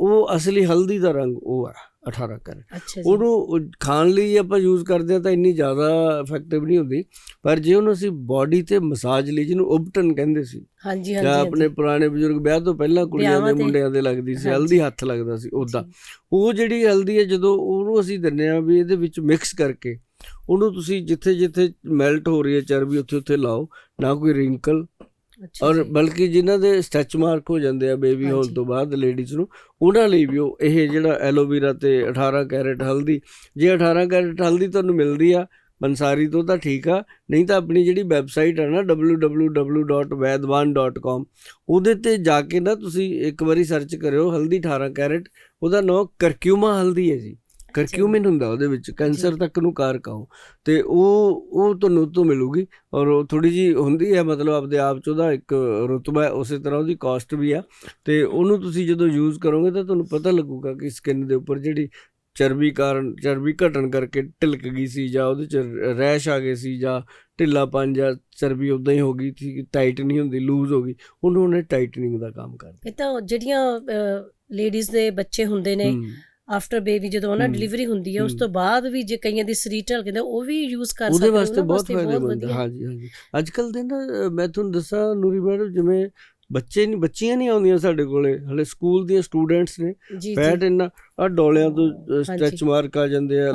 ਉਹ ਅਸਲੀ ਹਲਦੀ ਦਾ ਰੰਗ ਉਹ ਹੈ 18 ਕੈਰਟ। ਅੱਛਾ ਜੀ। ਉਹਨੂੰ ਉਹ ਖਾਣ ਲਈ ਆਪਾਂ ਯੂਜ਼ ਕਰਦੇ ਆ ਤਾਂ ਇੰਨੀ ਜ਼ਿਆਦਾ ਇਫੈਕਟਿਵ ਨਹੀਂ ਹੁੰਦੀ। ਪਰ ਜੇ ਉਹਨੂੰ ਅਸੀਂ ਬਾਡੀ ਤੇ ਮਸਾਜ ਲਈ ਜਿਹਨੂੰ ਉਬਟਨ ਕਹਿੰਦੇ ਸੀ ਹਾਂਜੀ ਜਾਂ ਹਾਂਜੀ ਆਪਣੇ ਪੁਰਾਣੇ ਬਜ਼ੁਰਗ ਵਿਆਹ ਤੋਂ ਪਹਿਲਾਂ ਕੁੜੀਆਂ ਦੇ। ਮੁੰਡਿਆਂ ਦੇ ਲੱਗਦੀ ਸੀ। ਹਲਦੀ ਹੱਥ ਲੱਗਦਾ ਸੀ ਉਦਾਂ ਉਹ ਜਿਹੜੀ ਹਲਦੀ ਹੈ ਜਦੋਂ ਉਹਨੂੰ ਅਸੀਂ ਦਿੰਨੇ ਆ ਵੀ ਇਹਦੇ ਵਿੱਚ ਮਿਕਸ ਕਰਕੇ ਉਹਨੂੰ ਤੁਸੀਂ ਜਿੱਥੇ ਜਿੱਥੇ ਮੈਲਟ ਹੋ ਰਹੀ ਹੈ ਚਰਬੀ ਉੱਥੇ ਉੱਥੇ ਲਾਓ। ਨਾ ਕੋਈ ਰਿੰਕਲ ਔਰ। ਬਲਕਿ ਜਿਨ੍ਹਾਂ ਦੇ ਸਟੈਚ ਮਾਰਕ ਹੋ ਜਾਂਦੇ ਆ ਬੇਬੀ ਹੋਣ। ਤੋਂ ਬਾਅਦ ਲੇਡੀਜ਼ ਨੂੰ ਉਹਨਾਂ ਲਈ ਵੀ ਉਹ ਇਹ ਜਿਹੜਾ ਐਲੋਵੀਰਾ ਤੇ 18 ਕੈਰਟ ਹਲਦੀ ਜੇ 18 ਕੈਰਟ ਹਲਦੀ ਤੁਹਾਨੂੰ ਮਿਲਦੀ ਆ ਬੰਸਾਰੀ ਤੋਂ ਤਾਂ ਠੀਕ ਆ ਨਹੀਂ ਤਾਂ ਆਪਣੀ ਜਿਹੜੀ ਵੈਬਸਾਈਟ ਆ ਨਾ www.vaidwan.com ਉਹਦੇ ਤੇ ਜਾ ਕੇ ਨਾ ਤੁਸੀਂ ਇੱਕ ਵਾਰੀ ਸਰਚ ਕਰਿਓ ਹਲਦੀ 18 ਕੈਰਟ ਉਹਦਾ ਨਾਮ ਕਰਕਿਊਮਾ ਹਲਦੀ ਹੈ ਜੀ ਕਰਕਿਊਮਿਨ ਹੁੰਦਾ ਉਹਦੇ ਵਿੱਚ ਕੈਂਸਰ ਤੱਕ ਨੂੰ ਕਾਰਕ ਆ ਉਹ ਤੇ ਉਹ ਉਹ ਤੁਹਾਨੂੰ ਤੋਂ ਮਿਲੂਗੀ ਔਰ ਉਹ ਥੋੜੀ ਜੀ ਹੁੰਦੀ ਹੈ ਮਤਲਬ ਆਪਦੇ ਆਪ ਚ ਉਹਦਾ ਇੱਕ ਰੁਤਬਾ ਹੈ ਉਸੇ ਤਰ੍ਹਾਂ ਉਹਦੀ ਕਾਸਟ ਵੀ ਆ ਤੇ ਉਹਨੂੰ ਤੁਸੀਂ ਜਦੋਂ ਯੂਜ਼ ਕਰੋਗੇ ਤਾਂ ਤੁਹਾਨੂੰ ਪਤਾ ਲੱਗੂਗਾ ਕਿ ਸਕਿਨ ਦੇ ਉੱਪਰ ਜਿਹੜੀ ਚਰਬੀ ਕਾਰਨ ਚਰਬੀ ਘਟਣ ਕਰਕੇ ਢਿਲਕ ਗਈ ਸੀ ਜਾਂ ਉਹਦੇ ਚ ਰੈਸ਼ ਆ ਗਏ ਸੀ ਜਾਂ ਢਿੱਲਾਪਨ ਜਾਂ ਚਰਬੀ ਉਦਾਂ ਹੀ ਹੋ ਗਈ ਸੀ ਟਾਈਟ ਨਹੀਂ ਹੁੰਦੀ ਲੂਜ਼ ਹੋ ਗਈ ਉਹਨੂੰ ਉਹਨੇ ਟਾਈਟਨਿੰਗ ਦਾ ਕੰਮ ਕਰਦਾ ਇਹ ਤਾਂ ਜਿਹੜੀਆਂ ਲੇਡੀਜ਼ ਦੇ ਬੱਚੇ ਹੁੰਦੇ ਨੇ। ਆਫਟਰ ਬੇਬੀ ਜਦੋਂ ਉਹਨਾਂ ਡਿਲੀਵਰੀ ਹੁੰਦੀ ਹੈ ਉਸ। ਤੋਂ ਬਾਅਦ ਵੀ ਜੇ ਕਈਆਂ ਦੀ ਸਰੀਰ ਢਲ ਕਹਿੰਦੇ ਉਹ ਵੀ ਯੂਜ਼ ਕਰ ਸਕਦੇ ਉਹਦੇ ਹੋ, ਵਾਸਤੇ ਉਹਨਾਂ ਬਹੁਤ ਵਾਸਤੇ ਫਾਇਦੇਮੰਦ। ਹਾਂਜੀ ਹਾਂਜੀ ਅੱਜ ਕੱਲ ਦੇ ਨਾ ਮੈਂ ਤੁਹਾਨੂੰ ਦੱਸਾਂ ਨੂਰੀ ਮੈਡਮ ਜਿਵੇਂ ਬੱਚੇ ਨਹੀਂ ਬੱਚੀਆਂ ਨਹੀਂ ਆਉਂਦੀਆਂ ਸਾਡੇ ਕੋਲੇ। ਹਲੇ ਸਕੂਲ ਦੀਆਂ ਸਟੂਡੈਂਟਸ ਨੇ। ਜੀ ਇੰਨਾ ਆ ਡੋਲਿਆਂ ਤੋਂ। ਸਟ੍ਰੈਚ ਮਾਰਕ ਆ ਜਾਂਦੇ ਆ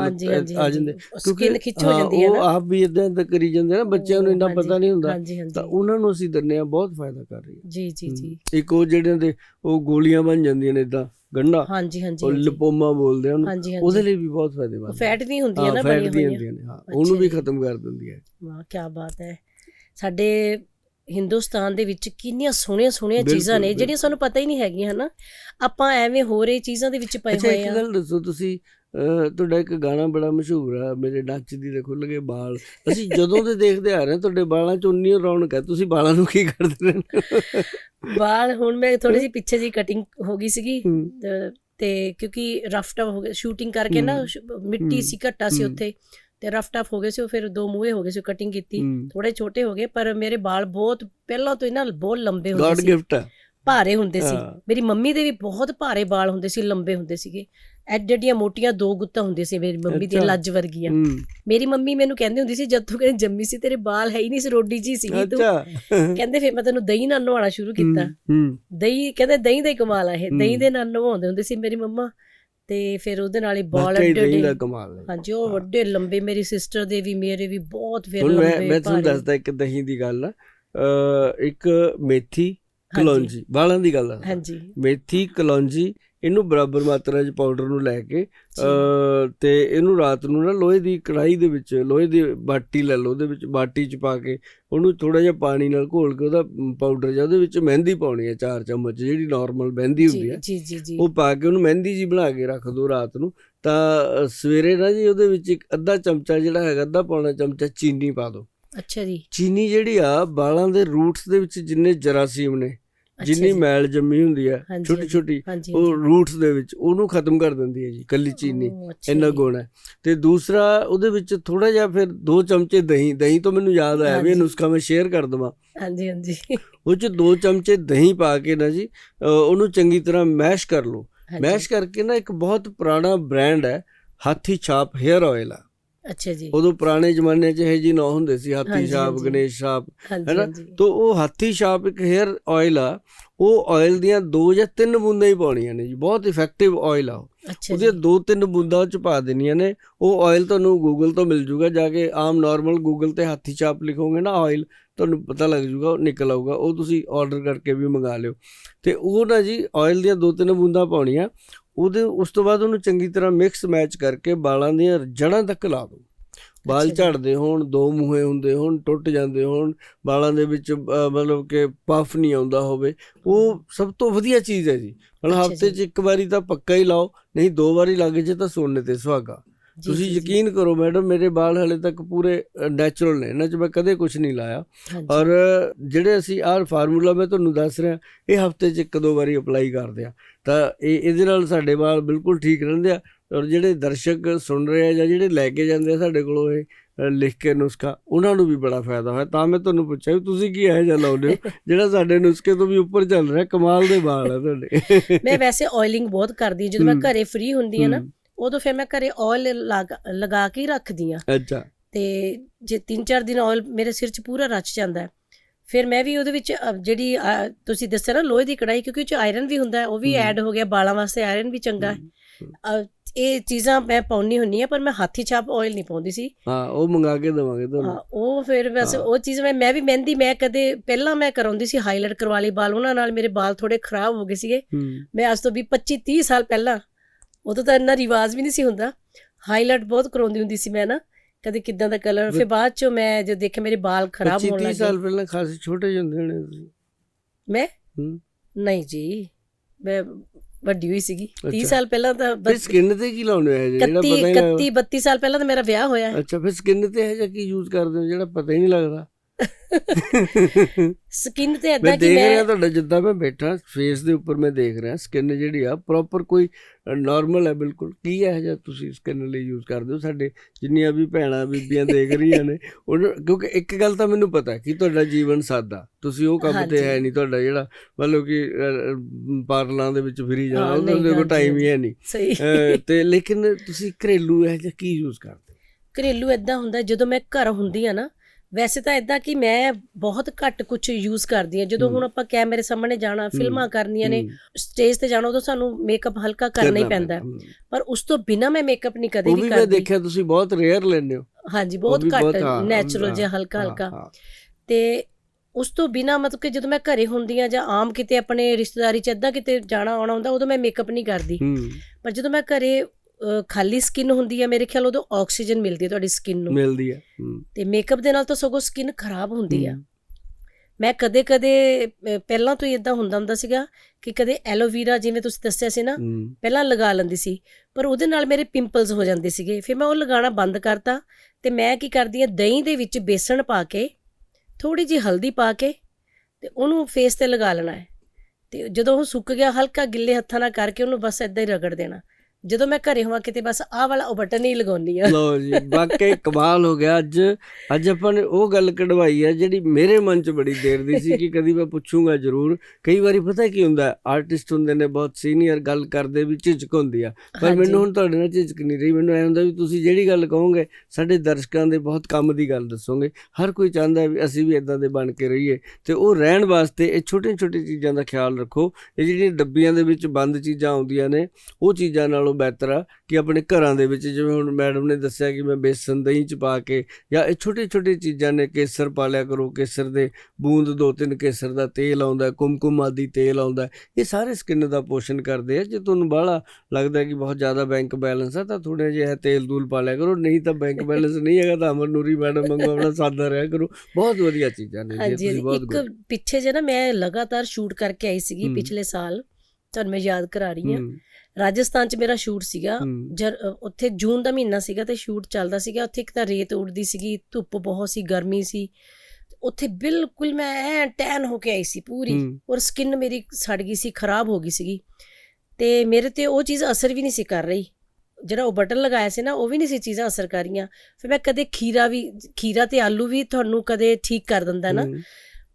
ਆ ਜਾਂਦੇ। ਸਕਿਨ ਖਿੱਚ ਹੋ ਜਾਂਦੀ ਹੈ ਉਹ ਨਾ। ਆਪ ਵੀ ਇਦਾਂ ਇਦਾਂ ਕਰੀ ਜਾਂਦੇ ਨਾ ਬੱਚਿਆਂ ਨੂੰ ਇੰਨਾ ਪਤਾ ਨਹੀਂ ਹੁੰਦਾ। ਤਾਂ ਉਹਨਾਂ ਨੂੰ ਅਸੀਂ ਦਿੰਨੇ ਆ ਬਹੁਤ ਫਾਇਦਾ ਕਰ ਰਹੀ ਹੈ। ਜੀ ਜੀ ਜੀ। ਇੱਕ ਉਹ ਜਿਹੜੇ ਦੇ ਉਹ ਗੋਲੀਆਂ ਬਣ ਜਾਂਦੀਆਂ ਨੇ ਇਦਾਂ ਗੰਢਾ। ਹਾਂਜੀ ਹਾਂਜੀ ਉਹ। ਲਿਪੋਮਾ ਬੋਲਦੇ ਆ ਉਹਨੂੰ। ਉਹਦੇ ਲਈ ਵੀ ਬਹੁਤ ਫਾਇਦੇਮੰਦ ਉਹ ਫੈਟ ਨਹੀਂ ਹੁੰਦੀ ਹੈ ਨਾ ਬਣੀ ਹੋਈ ਹਾਂ। ਉਹਨੂੰ ਵੀ। ਖਤਮ ਕਰ ਦਿੰਦੀ ਹੈ ਵਾਹ ਕੀ ਬਾਤ ਹੈ। ਸਾਡੇ ਹਿੰਦੁਸਤਾਨ ਦੇ ਵਿੱਚ ਕਿੰਨੀਆਂ ਸੋਹਣੀਆਂ ਸੋਹਣੀਆਂ ਚੀਜ਼ਾਂ ਨੇ ਜਿਹੜੀਆਂ। ਸਾਨੂੰ ਪਤਾ ਹੀ ਨਹੀਂ ਹੈਗੀਆਂ ਹਨਾ ਆਪਾਂ ਐਵੇਂ ਹੋ ਰਹੇ ਚੀਜ਼ਾਂ ਦੇ ਵਿੱਚ ਪਏ ਅੱਛਾ ਹੋਏ ਇੱਕ ਆ ਗੱਲ ਦੱਸੋ ਤੁਸੀਂ ਤੁਹਾਡਾ ਇੱਕ ਗਾਣਾ ਬੜਾ ਮਸ਼ਹੂਰ ਆ ਮੇਰੇ ਨੱਚਦੀ ਦੇ ਖੁੱਲ ਗਏ ਬਾਲ ਅਸੀਂ ਜਦੋਂ ਦੇ ਦੇਖਦੇ ਆ ਰਹੇ ਤੁਹਾਡੇ ਬਾਲਾਂ 'ਚ ਉਨੀ ਰੌਣਕ ਹੈ ਤੁਸੀਂ ਬਾਲਾਂ ਨੂੰ ਕੀ ਕਰਦੇ ਰਹਿੰਦੇ ਵਾਲ ਹੁਣ ਮੈਂ ਥੋੜੀ ਜਿਹੀ ਪਿੱਛੇ ਜੀ ਕਟਿੰਗ ਹੋ ਗਈ ਸੀਗੀ। ਤੇ- ਕਿਉਂਕਿ ਰਫ ਟਫ ਹੋ ਗਿਆ ਸ਼ੂਟਿੰਗ ਕਰਕੇ ਨਾ ਮਿੱਟੀ। ਸੀ ਘੱਟਾ ਸੀ। ਉੱਥੇ ਤੇ ਰਫ ਟਫ ਹੋ ਗਏ ਸੀ ਉਹ ਫਿਰ ਦੋ ਮੂਹੇ ਹੋ ਗਏ ਸੀ ਕਟਿੰਗ ਕੀਤੀ। ਥੋੜੇ ਛੋਟੇ ਹੋ ਗਏ ਪਰ ਮੇਰੇ ਵਾਲ ਬਹੁਤ ਪਹਿਲਾਂ ਤੋਂ ਇਹਨਾਂ ਬਹੁਤ ਲੰਬੇ ਹੁੰਦੇ ਸੀ। ਗਿਫਟ ਹੈ। ਭਾਰੇ ਹੁੰਦੇ ਸੀ। ਮੇਰੀ ਮੰਮੀ ਦੇ ਵੀ ਬਹੁਤ ਭਾਰੇ ਵਾਲ ਹੁੰਦੇ ਸੀ ਲੰਬੇ ਹੁੰਦੇ ਸੀਗੇ। ਐਡੀਆਂ ਮੋਟੀਆਂ ਦੋ ਗੁੱਤਾਂ ਹੁੰਦੀਆਂ ਸੀ ਮੇਰੀ ਮੰਮੀ ਅੱਛਾ। ਲੱਜ ਵਰਗੀਆਂ। ਮੇਰੀ ਮੰਮੀ ਮੈਨੂੰ ਕਹਿੰਦੀ ਹੁੰਦੀ ਸੀ ਜਦ ਤੂੰ ਕਹਿੰਦੀ ਜੰਮੀ ਸੀ ਤੇਰੇ ਵਾਲ ਹੈ ਹੀ ਨਹੀਂ ਸੀ ਰੋਡੀ ਜੀ ਸੀਗੀ ਤੂੰ। ਕਹਿੰਦੇ ਫਿਰ ਮੈਂ ਤੈਨੂੰ ਦਹੀਂ ਨਾਲ ਨਵਾਉਣਾ ਸ਼ੁਰੂ ਕੀਤਾ। ਦਹੀਂ ਕਹਿੰਦੇ ਦਹੀਂ ਦਾ ਹੀ ਕਮਾਲ ਆ ਇਹ। ਦਹੀਂ ਦੇ ਨਾਲ ਨਵਾਉਂਦੇ ਹੁੰਦੇ ਸੀ ਮੇਰੀ ਮੰਮਾ। ਤੇ ਫਿਰ ਉਹਦੇ ਨਾਲ ਹੀ ਬਾਲ ਅੱਡੇ ਦਹੀਂ ਦਾ ਅੱਡੇ ਕਮਾਲ ਹੈ। ਹਾਂਜੀ ਉਹ ਵੱਡੇ ਲੰਬੇ ਮੇਰੀ ਸਿਸਟਰ ਦੇ ਵੀ ਮੇਰੇ ਵੀ ਬਹੁਤ ਫਿਰ ਹੁਣ ਮੈਂ ਲੰਬੇ ਮੈਂ ਤੁਹਾਨੂੰ। ਦੱਸਦਾ ਇੱਕ ਦਹੀਂ ਦੀ ਗੱਲ ਆ। ਇੱਕ ਮੇਥੀ ਕਲੌਂਜੀ ਵਾਲਾਂ ਦੀ ਗੱਲ ਆ। ਹਾਂਜੀ। ਮੇਥੀ ਕਲੌਂਜੀ ਇਹਨੂੰ ਬਰਾਬਰ ਮਾਤਰਾ 'ਚ ਪਾਊਡਰ ਨੂੰ ਲੈ ਕੇ ਤੇ ਇਹਨੂੰ ਰਾਤ ਨੂੰ ਨਾ ਲੋਹੇ ਦੀ ਕੜਾਈ ਦੇ ਵਿੱਚ ਲੋਹੇ ਦੀ ਬਾਟੀ ਲੈ ਲਓ ਉਹਦੇ ਵਿੱਚ ਬਾਟੀ 'ਚ ਪਾ ਕੇ ਉਹਨੂੰ ਥੋੜਾ ਜਿਹਾ ਪਾਣੀ ਨਾਲ ਘੋਲ ਕੇ ਉਹਦਾ ਪਾਊਡਰ ਜਾਂ ਉਹਦੇ ਵਿੱਚ ਮਹਿੰਦੀ ਪਾਉਣੀ ਹੈ 4 ਚਮਚ ਜਿਹੜੀ ਨਾਰਮਲ ਮਹਿੰਦੀ ਹੁੰਦੀ ਹੈ। ਜੀ ਜੀ ਜੀ ਉਹ ਪਾ ਕੇ ਉਹਨੂੰ ਮਹਿੰਦੀ ਜੀ ਬਣਾ ਕੇ ਰੱਖ ਦਿਓ ਰਾਤ ਨੂੰ ਤਾਂ ਸਵੇਰੇ ਨਾ ਜੀ ਉਹਦੇ ਵਿੱਚ ਇੱਕ ਅੱਧਾ ਚਮਚਾ ਜਿਹੜਾ ਹੈਗਾ ਅੱਧਾ ਪੌਣਾ ਚਮਚਾ ਚੀਨੀ ਪਾ ਦਿਓ ਅੱਛਾ ਜੀ। ਚੀਨੀ ਜਿਹੜੀ ਆ ਵਾਲਾਂ ਦੇ ਰੂਟਸ ਦੇ ਵਿੱਚ ਜਿੰਨੇ ਜਰਾਸੀਮ ਨੇ ਜਿੰਨੀ। ਮੈਲ ਜੰਮੀ ਹੁੰਦੀ ਹੈ ਛੋਟੀ। ਛੋਟੀ ਉਹ ਰੂਟਸ ਦੇ ਵਿੱਚ ਉਹਨੂੰ ਖਤਮ ਕਰ ਦਿੰਦੀ ਹੈ ਜੀ ਕੱਲੀ ਚੀਨੀ ਇੰਨਾ। ਗੁਣ ਹੈ ਤੇ ਦੂਸਰਾ ਉਹਦੇ ਵਿੱਚ ਥੋੜਾ ਜਿਹਾ ਫਿਰ ਦੋ ਚਮਚੇ ਦਹੀਂ ਦਹੀਂ ਤੋਂ ਮੈਨੂੰ ਯਾਦ ਆਇਆ ਵੀ ਇਹ। ਨੁਸਖਾ ਮੈਂ ਸ਼ੇਅਰ ਕਰ ਦਵਾਂ ਹਾਂਜੀ ਹਾਂਜੀ ਉਹ ਚ ਦੋ ਚਮਚੇ ਦਹੀਂ ਪਾ ਕੇ ਨਾ ਜੀ ਉਹਨੂੰ ਚੰਗੀ ਤਰ੍ਹਾਂ ਮੈਸ਼ ਕਰ ਲਓ। ਮੈਸ਼ ਕਰਕੇ ਨਾ ਇੱਕ ਬਹੁਤ ਪੁਰਾਣਾ ਬ੍ਰਾਂਡ ਹੈ ਹਾਥੀ ਛਾਪ 헤ਅਰ ਆਇਲ ਆ ਅੱਛਾ ਜੀ। ਉਦੋਂ ਪੁਰਾਣੇ ਜ਼ਮਾਨੇ 'ਚ ਇਹ ਜੀ ਨਾਂ ਹੁੰਦੇ ਸੀ ਹਾਥੀ ਛਾਪ। ਗਣੇਸ਼ ਛਾਪ ਹੈਨਾ? ਤੋ ਉਹ ਹਾਥੀ ਛਾਪ ਇੱਕ 헤ਅਰ ਆਇਲ ਆ ਉਹ ਆਇਲ ਦੀਆਂ ਦੋ ਜਾਂ ਤਿੰਨ ਬੂੰਦਾਂ ਹੀ ਪਾਉਣੀਆਂ ਨੇ ਜੀ ਬਹੁਤ ਇਫੈਕਟਿਵ ਆਇਲ ਆ ਉਹ। ਅੱਛਾ ਜੀ। ਉਹਦੀਆਂ ਦੋ ਤਿੰਨ ਬੂੰਦਾਂ ਚ ਪਾ ਦੇਣੀਆਂ ਨੇ ਉਹ ਆਇਲ ਤੁਹਾਨੂੰ ਗੂਗਲ ਤੋਂ ਮਿਲ ਜੂਗਾ ਜਾ ਕੇ ਆਮ ਨਾਰਮਲ ਗੂਗਲ ਤੇ ਹਾਥੀ ਛਾਪ ਲਿਖੋਗੇ ਨਾ ਆਇਲ ਤੁਹਾਨੂੰ ਪਤਾ ਲੱਗ ਜੂਗਾ ਉਹ ਨਿਕਲ ਆਊਗਾ ਉਹ ਤੁਸੀਂ ਆਰਡਰ ਕਰਕੇ ਵੀ ਮੰਗਾ ਲਿਓ। ਤੇ ਉਹ ਨਾ ਜੀ ਆਇਲ ਦੀਆਂ ਦੋ ਤਿੰਨ ਬੂੰਦਾਂ ਪਾਉਣੀਆਂ ਉਹਦੇ ਉਸ ਤੋਂ ਬਾਅਦ ਉਹਨੂੰ ਚੰਗੀ ਤਰ੍ਹਾਂ ਮਿਕਸ ਮੈਚ ਕਰਕੇ ਵਾਲਾਂ ਦੀਆਂ ਜੜ੍ਹਾਂ ਤੱਕ ਲਾ ਦਿਓ ਵਾਲ ਜੀ। ਝੜਦੇ ਹੋਣ ਦੋ ਮੂੰਹੇ ਹੁੰਦੇ ਹੋਣ ਟੁੱਟ ਜਾਂਦੇ ਹੋਣ ਵਾਲਾਂ ਦੇ ਵਿੱਚ ਮਤਲਬ ਕਿ ਪਫ ਨਹੀਂ ਆਉਂਦਾ ਹੋਵੇ। ਉਹ ਸਭ ਤੋਂ ਵਧੀਆ ਚੀਜ਼ ਹੈ ਜੀ। ਮਤਲਬ ਹਫ਼ਤੇ 'ਚ ਇੱਕ ਵਾਰੀ ਤਾਂ ਪੱਕਾ ਹੀ ਲਾਓ ਨਹੀਂ ਦੋ ਵਾਰੀ ਲੱਗ ਜੇ ਤਾਂ ਸੋਨੇ ਤੇ ਸੁਹਾਗਾ। ਤੁਸੀਂ। ਯਕੀਨ ਕਰੋ ਮੈਡਮ ਮੇਰੇ ਵਾਲ ਹਲੇ ਤੱਕ ਪੂਰੇ ਨੈਚੁਰਲ ਨੇ। ਇਹਨਾਂ 'ਚ ਮੈਂ ਕਦੇ ਕੁਝ ਨਹੀਂ ਲਾਇਆ। ਔਰ ਜਿਹੜੇ ਅਸੀਂ ਆਹ ਫਾਰਮੂਲਾ ਮੈਂ ਤੁਹਾਨੂੰ ਦੱਸ ਰਿਹਾ ਇਹ ਹਫ਼ਤੇ 'ਚ ਇੱਕ ਦੋ ਵਾਰੀ ਅਪਲਾਈ ਕਰਦੇ ਆ। ਤਾਂ ਇਹ ਇਹਦੇ ਨਾਲ ਸਾਡੇ ਵਾਲ ਬਿਲਕੁਲ ਠੀਕ ਰਹਿੰਦੇ ਆ। ਔਰ ਜਿਹੜੇ ਦਰਸ਼ਕ ਸੁਣ ਰਹੇ ਆ ਜਾਂ ਜਿਹੜੇ ਲੈ ਕੇ ਜਾਂਦੇ ਆ ਸਾਡੇ ਕੋਲੋਂ ਇਹ ਲਿਖ ਕੇ ਨੁਸਖਾ ਉਹਨਾਂ ਨੂੰ ਵੀ ਬੜਾ ਫਾਇਦਾ ਹੋਇਆ। ਤਾਂ ਮੈਂ ਤੁਹਾਨੂੰ ਪੁੱਛਿਆ ਵੀ ਤੁਸੀਂ ਕੀ ਇਹੋ ਜਿਹਾ ਲਾਉਂਦੇ ਹੋ? ਜਿਹੜਾ ਸਾਡੇ ਨੁਸਖੇ ਤੋਂ ਵੀ ਉੱਪਰ ਚੱਲ ਰਿਹਾ ਕਮਾਲ ਦੇ ਵਾਲ ਆ ਤੁਹਾਡੇ। ਮੈਂ ਵੈਸੇ ਆਇਲਿੰਗ ਬਹੁਤ ਕਰਦੀ ਜਦੋਂ ਮੈਂ। ਘਰੇ ਫ੍ਰੀ ਹੁੰਦੀ ਹਾਂ ਨਾ ਉਦੋਂ ਫਿਰ ਮੈਂ ਘਰੇ ਆਇਲ ਲਗਾ ਕੇ ਹੀ ਰੱਖਦੀ ਆ ਅੱਛਾ। ਤੇ ਜੇ 3-4 ਦਿਨ ਆਇਲ ਮੇਰੇ ਸਿਰ 'ਚ ਪੂਰਾ ਰਚ ਜਾਂਦਾ ਹੈ। ਫਿਰ ਮੈਂ ਵੀ ਉਹਦੇ ਵਿੱਚ ਜਿਹੜੀ ਤੁਸੀਂ ਦੱਸਿਆ ਨਾ ਲੋਹੇ ਦੀ ਕੜਾਈ ਕਿਉਂਕਿ ਉਹ 'ਚ ਆਇਰਨ ਵੀ ਹੁੰਦਾ ਹੈ ਉਹ ਵੀ। ਐਡ ਹੋ ਗਿਆ ਬਾਲਾਂ ਵਾਸਤੇ ਆਇਰਨ ਵੀ ਚੰਗਾ ਹੈ। ਇਹ ਚੀਜ਼ਾਂ ਮੈਂ ਪਾਉਣੀ ਹੁੰਨੀ ਆ ਪਰ ਮੈਂ ਹਾਥੀ ਛਾਪ ਆਇਲ ਨਹੀਂ ਪਾਉਂਦੀ ਸੀ। ਹਾਂ ਉਹ ਮੰਗਾ ਕੇ ਦਵਾਂਗੇ ਹਾਂ, ਤੁਹਾਨੂੰ ਉਹ ਫਿਰ ਵੈਸੇ ਹਾਂ। ਉਹ ਚੀਜ਼ ਮੈਂ ਮੈਂ ਵੀ ਮਹਿੰਦੀ ਮੈਂ ਕਦੇ ਪਹਿਲਾਂ ਮੈਂ ਕਰਾਉਂਦੀ ਸੀ ਹਾਈਲਾਈਟ ਕਰਵਾ ਲਈ ਬਾਲ ਉਹਨਾਂ ਨਾਲ ਮੇਰੇ ਬਾਲ ਥੋੜੇ ਖਰਾਬ ਹੋ ਗਏ ਸੀਗੇ। ਹੂੰ। ਮੈਂ ਅੱਜ ਤੋਂ ਵੀ 25 30 ਸਾਲ ਪਹਿਲਾਂ ਉਦੋਂ ਤਾਂ ਇੰਨਾ ਰਿਵਾਜ ਵੀ ਨਹੀਂ ਸੀ ਹੁੰਦਾ। ਹਾਈਲਾਈਟ ਬਹੁਤ ਕਰਾਉਂਦੀ ਹੁੰਦੀ ਸੀ ਮੈਂ ਨਾ। ਕਦੇ ਕਿਦਾਂ ਦਾ ਕਲਰ ਫਿਰ ਬਾਅਦ ਚੋਂ ਮੈਂ ਜੋ ਦੇਖਿਆ ਮੇਰੇ ਬਾਲ ਖਰਾਬ 25 ਹੋਣ 30 ਲੱਗੇ ਸਾਲ ਪਹਿਲਾਂ ਖਾਸੇ ਛੋਟੇ ਜਿਹੇ ਹੁੰਦੇ ਹੋਣੇ ਤੁਸੀਂ। ਮੈਂ? ਹੂੰ। ਨਹੀਂ ਜੀ ਮੈਂ ਵੱਡੀ ਹੋਈ ਸੀਗੀ। 30 ਅੱਛਾ। ਸਾਲ ਪਹਿਲਾਂ ਤਾਂ ਫਿਰ ਸਕਿਨ ਤੇ ਕੀ ਲਾਉਂਦੇ ਹੋ ਜਿਹੜਾ 31 ਪਤਾ ਹੀ ਨਹੀਂ 31 32 ਸਾਲ ਪਹਿਲਾਂ ਤਾਂ ਮੇਰਾ ਵਿਆਹ ਹੋਇਆ। ਹੈ। ਅੱਛਾ ਫਿਰ ਸਕਿਨ ਤੇ ਇਹ ਜਿਹਾ ਕੀ ਯੂਜ਼ ਕਰਦੇ ਹੋ ਜਿਹੜਾ ਪਤਾ ਹੀ ਨਹੀਂ ਲੱਗਦਾ? ਸਕਿਨ ਤੇ ਮੈਂ ਐਦਾਂ ਕਿ ਦੇਖ ਰਿਹਾ ਮੈਂ ਤੁਹਾਡਾ ਜਿੱਦਾਂ ਮੈਂ ਬੈਠਾ ਫੇਸ ਦੇ ਉੱਪਰ ਮੈਂ ਦੇਖ ਰਿਹਾ ਸਕਿਨ ਜਿਹੜੀ ਆ ਪ੍ਰੋਪਰ ਕੋਈ ਨਾਰਮਲ ਹੈ ਬਿਲਕੁਲ। ਕੀ ਹੈ ਜਿਹਾ ਤੁਸੀਂ ਸਕਿਨ ਲਈ ਯੂਜ਼ ਕਰਦੇ ਹੋ? ਸਾਡੇ ਜਿੰਨੀਆਂ ਵੀ ਭੈਣਾਂ ਬੀਬੀਆਂ ਦੇਖ ਰਹੀਆਂ ਨੇ ਉਹਨਾਂ ਕਿਉਂਕਿ ਇੱਕ ਗੱਲ ਤਾਂ ਮੈਨੂੰ ਪਤਾ ਕਿ ਤੁਹਾਡਾ ਜੀਵਨ ਸਾਦਾ। ਤੁਸੀਂ ਉਹ ਕੰਮ ਤੇ। ਹੈ ਨਹੀਂ ਤੁਹਾਡਾ ਜਿਹੜਾ ਮਤਲਬ ਕਿ ਪਾਰਲਾਂ ਦੇ ਵਿੱਚ ਫਿਰੀ ਜਾਣਾ ਹਾਂ, ਉਹਦੇ ਕੋਲ ਟਾਈਮ ਹੀ ਹੈ ਨਹੀਂ। ਤੇ ਲੇਕਿਨ ਤੁਸੀਂ ਘਰੇਲੂ ਇਹ ਜਿਹਾ ਕੀ ਯੂਜ਼ ਕਰਦੇ? ਘਰੇਲੂ ਐਦਾਂ ਹੁੰਦਾ ਜਦੋਂ ਮੈਂ ਘਰ ਹੁੰਦੀ ਆ ਨਾ ਵੈਸੇ ਤਾਂ ਐਦਾਂ ਕਿ ਮੈਂ ਬਹੁਤ ਘੱਟ ਕੁਝ ਯੂਜ਼ ਕਰਦੀ ਆ ਜਦੋਂ। ਹੁਣ ਆਪਾਂ ਕੈਮਰੇ ਸਾਹਮਣੇ ਜਾਣਾ ਫਿਲਮਾਂ ਕਰਨੀਆਂ ਨੇ ਹੂੰ, ਸਟੇਜ ਤੇ ਜਾਣਾ ਉਦੋਂ ਸਾਨੂੰ ਮੇਕਅਪ ਹਲਕਾ ਕਰਨਾ ਹੀ ਪੈਂਦਾ ਹੈ। ਹੂੰ। ਪਰ ਉਸ ਤੋਂ ਬਿਨਾ ਮੈਂ ਮੇਕਅਪ ਨਹੀਂ ਕਦੇ ਉਹ ਵੀ ਵੀ ਮੈਂ ਕਰਦੀ ਦੇਖਿਆ ਤੁਸੀਂ ਬਹੁਤ ਰੇਅਰ ਲੈਂਦੇ ਹੋ ਹਾਂਜੀ ਉਹ ਬਹੁਤ ਵੀ ਘੱਟ ਹਾਂ, ਨੈਚੁਰਲ ਹਾਂ, ਜਿਹਾ ਹਲਕਾ ਹਾਂ, ਹਲਕਾ ਹਾਂ। ਤੇ ਉਸ ਤੋਂ ਬਿਨਾ ਮਤਲਬ ਕਿ ਜਦੋਂ ਮੈਂ ਘਰੇ ਹੁੰਦੀ ਆ ਜਾਂ ਆਮ ਕਿਤੇ ਆਪਣੇ ਰਿਸ਼ਤੇਦਾਰੀ ਚ ਅੱਧਾ ਕਿਤੇ ਜਾਣਾ ਆਉਣਾ ਹੁੰਦਾ ਉਦੋਂ ਮੈਂ ਮੇਕਅਪ ਨਹੀਂ ਕਰਦੀ ਹੂੰ ਪਰ ਜਦੋਂ ਮੈਂ ਘਰੇ ਖਾਲੀ ਸਕਿਨ ਹੁੰਦੀ ਆ ਮੇਰੇ ਖਿਆਲ ਉਦੋਂ ਆਕਸੀਜਨ ਮਿਲਦੀ ਹੈ ਤੁਹਾਡੀ ਸਕਿਨ ਨੂੰ। ਮਿਲਦੀ ਹੈ ਹੂੰ। ਤੇ ਮੇਕਅਪ ਦੇ ਨਾਲ ਤਾਂ ਸਗੋਂ ਸਕਿਨ ਖਰਾਬ ਹੁੰਦੀ ਆ। ਹੂੰ। ਮੈਂ ਕਦੇ ਕਦੇ ਅ, ਪਹਿਲਾਂ ਤੋਂ ਹੀ ਇਦਾਂ ਹੁੰਦਾ ਹੁੰਦਾ ਸੀਗਾ ਕਿ ਕਦੇ ਐਲੋਵੀਰਾ ਜਿਵੇਂ ਤੁਸੀਂ ਦੱਸਿਆ ਸੀ ਨਾ ਹੂੰ। ਪਹਿਲਾਂ ਲਗਾ ਲੈਂਦੀ ਸੀ ਪਰ ਉਹਦੇ ਨਾਲ ਮੇਰੇ ਪਿੰਪਲਸ ਹੋ ਜਾਂਦੇ ਸੀਗੇ। ਫਿਰ ਮੈਂ ਉਹ ਲਗਾਉਣਾ ਬੰਦ ਕਰਤਾ ਤੇ ਮੈਂ ਕੀ ਕਰਦੀ ਆ ਦਹੀਂ ਦੇ ਵਿੱਚ ਬੇਸਣ ਪਾ ਕੇ ਥੋੜੀ ਜਿਹੀ ਹਲਦੀ ਪਾ ਕੇ ਤੇ ਉਹਨੂੰ ਫੇਸ ਤੇ ਲਗਾ ਲੈਣਾ ਹੈ। ਤੇ ਜਦੋਂ ਉਹ ਸੁੱਕ ਗਿਆ ਹਲਕਾ ਗਿੱਲੇ ਹੱਥਾਂ ਨਾਲ ਕਰਕੇ ਉਹਨੂੰ ਬਸ ਏਦਾਂ ਹੀ ਰਗੜ ਦੇਣਾ। ਜਦੋਂ ਮੈਂ ਘਰੇ ਹੋਵਾਂ ਕਿਤੇ ਬਸ ਆਹ ਵਾਲਾ ਉਹ ਬਟਨ ਹੀ ਲਗਾਉਣੀ ਆ ਲਓ ਜੀ ਵਾਕਈ ਕਮਾਲ ਹੋ ਗਿਆ ਅੱਜ। ਅੱਜ ਆਪਾਂ ਨੇ ਉਹ ਗੱਲ ਕਢਵਾਈ ਹੈ ਜਿਹੜੀ ਮੇਰੇ ਮਨ 'ਚ ਬੜੀ ਦੇਰ ਦੀ ਸੀ ਕਿ ਕਦੀ ਮੈਂ ਪੁੱਛੂੰਗਾ ਜ਼ਰੂਰ। ਕਈ ਵਾਰੀ ਪਤਾ ਕੀ ਹੁੰਦਾ ਆਰਟਿਸਟ ਹੁੰਦੇ ਨੇ ਬਹੁਤ ਸੀਨੀਅਰ ਗੱਲ ਕਰਦੇ ਵੀ ਝਿਜਕ ਹੁੰਦੀ ਆ। ਪਰ। ਮੈਨੂੰ ਹੁਣ ਤੁਹਾਡੇ ਨਾਲ ਝਿਜਕ ਨਹੀਂ ਰਹੀ। ਮੈਨੂੰ ਐ ਹੁੰਦਾ ਵੀ ਤੁਸੀਂ ਜਿਹੜੀ ਗੱਲ ਕਹੋਗੇ ਸਾਡੇ ਦਰਸ਼ਕਾਂ ਦੇ ਬਹੁਤ ਕੰਮ ਦੀ ਗੱਲ ਦੱਸੋਗੇ। ਹਰ ਕੋਈ ਚਾਹੁੰਦਾ ਵੀ ਅਸੀਂ ਵੀ ਇਦਾਂ ਦੇ ਬਣ ਕੇ ਰਹੀਏ। ਤੇ ਉਹ ਰਹਿਣ ਵਾਸਤੇ ਇਹ ਛੋਟੀਆਂ ਛੋਟੀਆਂ ਚੀਜ਼ਾਂ ਦਾ ਖਿਆਲ ਰੱਖੋ। ਇਹ ਜਿਹੜੀਆਂ ਡੱਬੀਆਂ ਦੇ ਵਿੱਚ ਬੰਦ ਚੀਜ਼ਾਂ ਆਉਂਦੀਆਂ ਨੇ ਉਹ ਚੀਜ਼ਾਂ ਨਾਲੋਂ ਬਿਹਤਰ ਆ ਕਿ ਆਪਣੇ ਘਰਾਂ ਦੇ ਵਿੱਚ ਜਿਵੇਂ ਹੁਣ ਮੈਡਮ ਨੇ ਦੱਸਿਆ ਕਿ ਮੈਂ ਬੇਸਨ ਦਹੀਂ ਚ ਪਾ ਕੇ ਜਾਂ ਇਹ ਛੋਟੇ ਛੋਟੇ ਚੀਜ਼ਾਂ ਨੇ ਕੇਸਰ ਪਾ ਲਿਆ ਕਰੋ ਕੇਸਰ ਦੇ ਬੂੰਦ ਦੋ ਤਿੰਨ ਕੇਸਰ ਦਾ ਤੇਲ ਆਉਂਦਾ ਕੁਮਕੁਮ ਆਦੀ ਤੇਲ ਆਉਂਦਾ। ਇਹ ਸਾਰੇ ਸਕਿਨ ਦਾ ਪੋਸ਼ਣ ਕਰਦੇ ਆ। ਜੇ ਤੁਹਾਨੂੰ ਬਾਹਲਾ ਲੱਗਦਾ ਕਿ ਬਹੁਤ ਜ਼ਿਆਦਾ ਬੈਂਕ ਬੈਲੈਂਸ ਆ ਤਾਂ ਥੋੜਾ ਜਿਹਾ ਤੇਲ ਦੂਲ ਪਾ ਲਿਆ ਕਰੋ ਨਹੀਂ ਤਾਂ ਬੈਂਕ ਬੈਲੈਂਸ ਨਹੀਂ ਹੈਗਾ ਤਾਂ ਅਮਰ ਨੂਰੀ ਮੈਡਮ ਵਾਂਗੂ ਆਪਣਾ ਸਾਦਾ ਰਿਹਾ ਕਰੋ। ਬਹੁਤ ਵਧੀਆ ਚੀਜ਼ਾਂ ਨੇ ਜੀ ਤੁਸੀਂ ਬਹੁਤ ਇੱਕ ਪਿੱਛੇ ਜੇ ਨਾ ਮੈਂ ਲਗਾਤਾਰ ਸ਼ੂਟ ਕਰਕੇ ਆਈ ਸੀਗੀ। ਪਿਛਲੇ ਸਾਲ ਤੁਹਾਨੂੰ ਮੈਂ ਯਾਦ ਕਰਾ ਰਹੀ ਹੂੰ, ਰਾਜਸਥਾਨ 'ਚ ਮੇਰਾ ਸ਼ੂਟ ਸੀਗਾ। ਉੱਥੇ ਜੂਨ ਦਾ ਮਹੀਨਾ ਸੀਗਾ ਤੇ ਸ਼ੂਟ ਚੱਲਦਾ ਸੀਗਾ। ਉੱਥੇ ਇੱਕ ਤਾਂ ਰੇਤ ਉੱਡਦੀ ਸੀਗੀ ਧੁੱਪ ਬਹੁਤ ਸੀ ਗਰਮੀ ਸੀ। ਉੱਥੇ ਬਿਲਕੁਲ ਮੈਂ ਐ ਟੈਨ ਹੋ ਕੇ ਆਈ ਸੀ ਪੂਰੀ ਔਰ ਸਕਿਨ ਮੇਰੀ ਸੜ ਗਈ ਸੀ ਖਰਾਬ ਹੋ ਗਈ ਸੀਗੀ। ਤੇ ਮੇਰੇ ਤੇ ਉਹ ਚੀਜ਼ ਅਸਰ ਵੀ ਨਹੀਂ ਸੀ ਕਰ ਰਹੀ। ਜਿਹੜਾ ਉਹ ਬਟਨ ਲਗਾਇਆ ਸੀ ਨਾ ਉਹ ਵੀ ਨਹੀਂ ਸੀ ਚੀਜ਼ਾਂ ਅਸਰ ਕਰ ਰਹੀਆਂ। ਫਿਰ ਮੈਂ ਕਦੇ ਖੀਰਾ ਵੀ ਖੀਰਾ ਤੇ ਆਲੂ ਵੀ ਤੁਹਾਨੂੰ ਕਦੇ ਠੀਕ ਕਰ ਦਿੰਦਾ ਨਾ।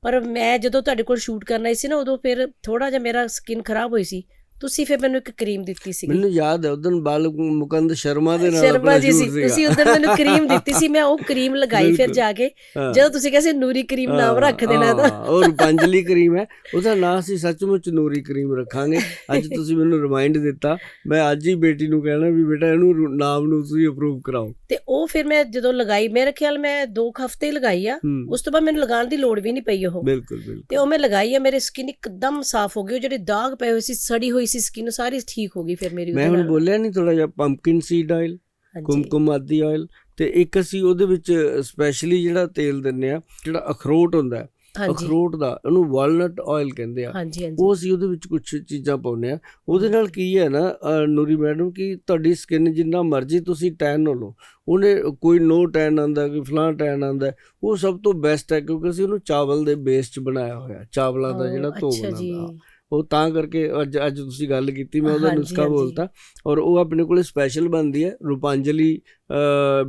ਪਰ ਮੈਂ ਜਦੋਂ ਤੁਹਾਡੇ ਕੋਲ ਸ਼ੂਟ ਕਰਨ ਆਈ ਸੀ ਨਾ ਉਦੋਂ ਫਿਰ ਥੋੜਾ ਜਿਹਾ ਮੇਰਾ ਸਕਿਨ ਖਰਾਬ ਹੋਈ ਸੀ। ਤੁਸੀਂ ਫਿਰ ਮੈਨੂੰ ਇੱਕ ਕਰੀਮ ਦਿੱਤੀ ਸੀਗੀ। ਮੈਨੂੰ ਯਾਦ ਹੈ ਉਦੋਂ ਬਾਲ ਮੁਕੰਦ ਸ਼ਰਮਾ ਦੇ ਨਾਲ ਸ਼ਰਮਾ ਜੀ ਸੀ। ਤੁਸੀਂ ਉਦੋਂ ਮੈਨੂੰ ਕਰੀਮ ਦਿੱਤੀ ਸੀ ਮੈਂ ਉਹ ਕਰੀਮ ਲਗਾਈ ਫਿਰ। ਜਾ ਕੇ। ਜਦੋਂ ਤੁਸੀਂ ਕਹਿੰਦੇ ਨੂਰੀ ਕਰੀਮ ਨਾਮ ਰੱਖ ਦੇਣਾ ਤਾਂ। ਉਹ ਰੂਪਾਂਜਲੀ ਕਰੀਮ ਹੈ। ਉਹਦਾ ਨਾਂ ਅਸੀਂ ਸੱਚਮੁੱਚ ਨੂਰੀ ਕਰੀਮ ਰੱਖਾਂਗੇ। ਅੱਜ ਤੁਸੀਂ ਮੈਨੂੰ ਰਿਮਾਈਂਡ ਦਿੱਤਾ। ਮੈਂ ਅੱਜ ਹੀ ਬੇਟੀ ਨੂੰ ਕਹਿਣਾ ਵੀ ਬੇਟਾ ਇਹਨੂੰ ਨਾਮ ਨੂੰ ਤੁਸੀਂ ਅਪਰੂਵ ਕਰਾਓ। ਤੇ ਉਹ ਫਿਰ ਮੈਂ ਜਦੋਂ ਲਗਾਈ ਮੇਰੇ ਖਿਆਲ ਮੈਂ 2 ਹਫ਼ਤੇ ਲਗਾਈ ਆ। ਉਸ ਤੋਂ ਬਾਅਦ ਮੈਨੂੰ ਲਗਾਉਣ ਦੀ ਲੋੜ ਵੀ ਨਹੀਂ ਪਈ ਉਹ। ਬਿਲਕੁਲ ਬਿਲਕੁਲ। ਤੇ ਉਹ ਮੈਂ ਲਗਾਈ ਆ ਮੇਰੇ ਸਕਿਨ ਇੱਕਦਮ ਸਾਫ਼ ਹੋ ਗਈ। ਉਹ ਜਿਹੜੇ ਦਾਗ ਪਏ ਹੋਏ ਸੀ ਸੜੀ ਹੋਈ ਸੀ ਸਕਿਨ ਸਾਰੀ ਠੀਕ ਹੋ ਗਈ ਫਿਰ ਮੇਰੀ ਮੈਂ ਹੁਣ। ਬੋਲਿਆ ਨਹੀਂ ਥੋੜਾ ਜਿਹਾ ਪੰਪਕਿਨ ਸੀਡ ਆਇਲ। ਕੁਮਕੁਮ ਆਦੀ ਆਇਲ ਤੇ ਇੱਕ ਅਸੀਂ ਉਹਦੇ ਵਿੱਚ ਸਪੈਸ਼ਲੀ ਜਿਹੜਾ ਤੇਲ ਦਿੰਨੇ ਆ ਜਿਹੜਾ ਅਖਰੋਟ ਹੁੰਦਾ ਅਖਰੋਟ ਦਾ ਉਹਨੂੰ ਵਾਲਨਟ ਆਇਲ ਕਹਿੰਦੇ ਆ। ਉਹ ਅਸੀਂ ਉਹਦੇ ਵਿੱਚ ਕੁਝ ਚੀਜ਼ਾਂ ਪਾਉਂਦੇ ਆ ਉਹਦੇ ਨਾਲ ਕੀ ਹੈ ਨਾ ਨੂਰੀ ਮੈਡਮ ਕਿ ਤੁਹਾਡੀ ਸਕਿਨ ਜਿੰਨਾ ਮਰਜ਼ੀ ਤੁਸੀਂ ਟੈਨ ਹੋ ਲਓ। ਉਹਨੇ ਕੋਈ ਨੋ ਟੈਨ ਆਂਦਾ ਕੋਈ ਫਲਾਂ ਟੈਨ ਆਂਦਾ ਉਹ ਸਭ ਤੋਂ ਬੈਸਟ ਹੈ ਕਿਉਂਕਿ ਅਸੀਂ ਉਹਨੂੰ ਚਾਵਲ ਦੇ ਬੇਸ 'ਚ ਬਣਾਇਆ ਹੋਇਆ ਚਾਵਲਾਂ ਦਾ ਜਿਹੜਾ ਧੋ ਬਣਾਉਂਦਾ। ਉਹ ਤਾਂ ਕਰਕੇ ਅੱਜ ਅੱਜ ਤੁਸੀਂ ਗੱਲ ਕੀਤੀ ਮੈਂ ਉਹਦਾ ਨੁਸਖਾ। ਬੋਲਤਾ। ਔਰ ਉਹ ਆਪਣੇ ਕੋਲੇ ਸਪੈਸ਼ਲ ਬਣਦੀ ਹੈ ਰੂਪਾਂਜਲੀ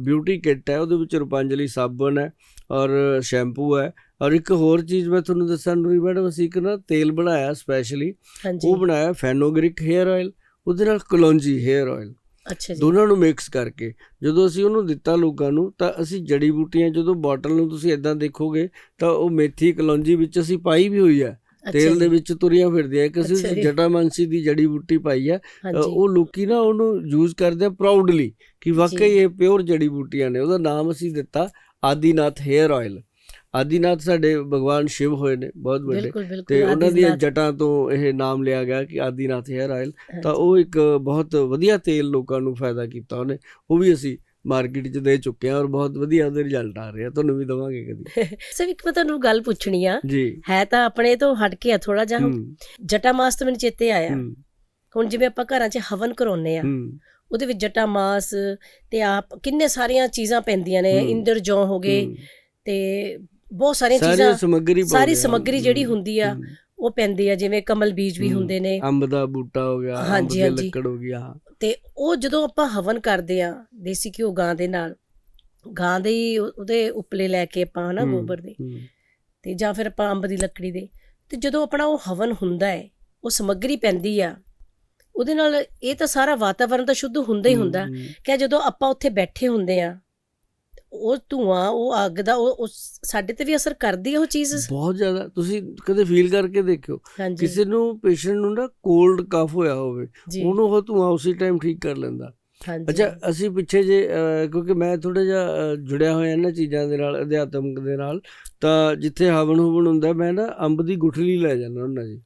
ਬਿਊਟੀ ਕਿੱਟ ਹੈ ਉਹਦੇ ਵਿੱਚ ਰੂਪਾਂਜਲੀ ਸਾਬਣ ਹੈ ਔਰ ਸ਼ੈਂਪੂ ਹੈ। ਔਰ ਇੱਕ ਹੋਰ ਚੀਜ਼ ਮੈਂ ਤੁਹਾਨੂੰ ਦੱਸਾਂ ਨੂਰੀ ਮੈਡਮ ਅਸੀਂ ਇੱਕ ਨਾ ਤੇਲ ਬਣਾਇਆ ਸਪੈਸ਼ਲੀ ਉਹ ਬਣਾਇਆ ਫੈਨੋਗ੍ਰਿਕ 헤ਅਰ ਆਇਲ ਉਹਦੇ ਨਾਲ ਕਲੌਂਜੀ 헤ਅਰ ਆਇਲ। ਅੱਛਾ ਜੀ। ਦੋਨਾਂ ਨੂੰ ਮਿਕਸ ਕਰਕੇ। ਜਦੋਂ ਅਸੀਂ ਉਹਨੂੰ ਦਿੱਤਾ ਲੋਕਾਂ ਨੂੰ ਤਾਂ ਅਸੀਂ ਜੜੀ ਬੂਟੀਆਂ ਜਦੋਂ ਬੋਟਲ ਨੂੰ ਤੁਸੀਂ ਇਦਾਂ ਦੇਖੋਗੇ ਤਾਂ ਉਹ ਮੇਥੀ ਕਲੌਂਜੀ ਵਿੱਚ ਅਸੀਂ ਪਾਈ ਵੀ ਹੋਈ ਹੈ। ਤੇਲ ਦੇ ਵਿੱਚ ਤੁਰੀਆਂ ਫਿਰਦੀਆਂ ਜੀ। ਜਟਾਮਾਂਸੀ ਦੀ ਜੜੀ ਬੂਟੀ ਪਾਈ ਹਾਂਜੀ। ਉਹ ਲੋਕੀ ਨਾ ਉਹਨੂੰ ਯੂਜ਼ ਕਰਦੇ ਆ ਪ੍ਰਾਊਡਲੀ ਕਿ ਵਾਕਈ ਇਹ ਪਿਓਰ ਜੜੀ ਬੂਟੀਆਂ ਨੇ ਉਹਦਾ ਨਾਮ ਅਸੀਂ ਦਿੱਤਾ ਆਦੀਨਾਥ ਹੇਅਰ ਆਇਲ ਆਦੀਨਾਥ ਸਾਡੇ ਭਗਵਾਨ ਸ਼ਿਵ ਹੋਏ ਨੇ ਬਹੁਤ ਵੱਡੇ। ਤੇ ਉਹਨਾਂ ਦੀਆਂ ਜਟਾਂ ਤੋਂ ਇਹ ਨਾਮ ਲਿਆ ਗਿਆ ਕਿ ਆਦੀਨਾਥ ਹੇਅਰ ਆਇਲ। ਤਾਂ ਉਹ ਇੱਕ ਬਹੁਤ ਵਧੀਆ ਤੇਲ ਲੋਕਾਂ ਨੂੰ ਫਾਇਦਾ ਕੀਤਾ ਉਹਨੇ। ਉਹ ਵੀ ਅਸੀਂ ਮਾਰਕੀਟ 'ਚ ਦੇ ਚੁੱਕੇ ਹਾਂ ਔਰ ਬਹੁਤ ਵਧੀਆ ਉਹਦੇ ਰਿਜ਼ਲਟ ਆ ਰਹੇ ਆ। ਤੁਹਾਨੂੰ ਵੀ ਦਵਾਂਗੇ ਕਦੀ। ਸਰ ਇੱਕ ਮੈਂ ਤੁਹਾਨੂੰ ਗੱਲ ਪੁੱਛਣੀ ਆ। ਜੀ। ਹੈ ਤਾਂ ਆਪਣੇ ਤੋਂ ਹਟ ਕੇ ਆ ਥੋੜਾ ਜਿਹਾ। ਜਟਾ ਮਾਸ ਤੋਂ ਮੈਨੂੰ ਚੇਤੇ ਆਇਆ। ਹੁਣ ਜਿਵੇਂ ਆਪਾਂ ਘਰਾਂ 'ਚ ਹਵਨ ਕਰਾਉਂਦੇ ਆ। ਉਹਦੇ ਵਿੱਚ ਜਟਾ ਮਾਸ ਤੇ ਆਪ ਕਿੰਨੇ ਸਾਰੀਆਂ ਚੀਜ਼ਾਂ ਪੈਂਦੀਆਂ ਨੇ। ਇੰਦਰ ਜੌਂ ਹੋ ਗਏ। ਤੇ ਬਹੁਤ ਸਾਰੀਆਂ ਸਾਰੀ ਚੀਜ਼ਾਂ ਸਮੱਗਰੀ ਪਾਉਂਦੇ ਸਾਰੀ ਆ। ਸਮੱਗਰੀ ਜਿਹੜੀ ਹੁੰਦੀ ਆ। ਉਹ ਪੈਂਦੀ ਆ। ਜਿਵੇਂ ਕਮਲ ਬੀਜ ਵੀ। ਹੁੰਦੇ ਨੇ। ਅੰਬ ਦਾ ਬੂਟਾ ਹੋ ਗਿਆ ਅੰਬ ਹਾਂਜੀ, ਦੀ ਹਾਂਜੀ। ਲੱਕੜ ਹੋ ਹਾਂ ਤੇ ਉਹ ਜਦੋਂ ਆਪਾਂ ਹਵਨ ਕਰਦੇ ਆ ਦੇਸੀ ਘਿਓ ਗਾਂ ਦੇ ਨਾਲ ਗਾਂ ਦੇ ਹੀ ਉਹ- ਉਹਦੇ ਉਪਲੇ ਲੈ ਕੇ ਆਪਾਂ ਹਨਾ ਗੋਬਰ ਦੇ ਤੇ ਜਾਂ ਫਿਰ ਆਪਾਂ ਅੰਬ ਦੀ ਲੱਕੜੀ ਦੇ ਤੇ ਜਦੋਂ ਆਪਣਾ ਉਹ ਹਵਨ ਹੁੰਦਾ ਹੈ ਉਹ ਸਮੱਗਰੀ ਪੈਂਦੀ ਆ ਉਹਦੇ ਨਾਲ ਇਹ ਤਾਂ ਸਾਰਾ ਵਾਤਾਵਰਣ ਤਾਂ ਸ਼ੁੱਧ ਹੁੰਦਾ ਹੀ ਹੁੰਦਾ। ਕਿ ਜਦੋਂ ਆਪਾਂ ਉੱਥੇ ਬੈਠੇ ਹੁੰਦੇ ਆ ਉਹ ਧੂਆਂ ਉਹ ਅੱਗ ਦਾ ਉਹ ਸਾਡੇ ਤੇ ਵੀ ਅਸਰ ਕਰਦੀ ਆ ਉਹ ਚੀਜ਼। ਬਹੁਤ ਜ਼ਿਆਦਾ ਤੁਸੀਂ ਕਦੇ ਫੀਲ ਕਰਕੇ ਦੇਖਿਓ ਕਿਸੇ ਨੂੰ ਪੇਸ਼ੈਂਟ ਨੂੰ ਨਾ ਕੋਲਡ ਕਫ ਹੋਇਆ ਹੋਵੇ ਉਹਨੂੰ ਉਹ ਧੂਆਂ ਉਸੇ ਟਾਈਮ ਠੀਕ ਕਰ ਲੈਂਦਾ। ਅੱਛਾ ਅਸੀਂ ਪਿੱਛੇ ਜੇ ਕਿਉਂਕਿ ਮੈਂ ਥੋੜਾ ਜਿਹਾ ਜੁੜਿਆ ਹੋਇਆ ਇਹਨਾਂ ਚੀਜ਼ਾਂ ਦੇ ਨਾਲ ਅਧਿਆਤਮਕ ਦੇ ਨਾਲ ਤਾਂ ਜਿੱਥੇ ਹਵਨ ਹੁਵਨ ਹੁੰਦਾ ਮੈਂ ਨਾ ਅੰਬ ਦੀ ਗੁਠਲੀ ਲੈ ਜਾਂਦਾ ਹੁੰਦਾ ਜੀ।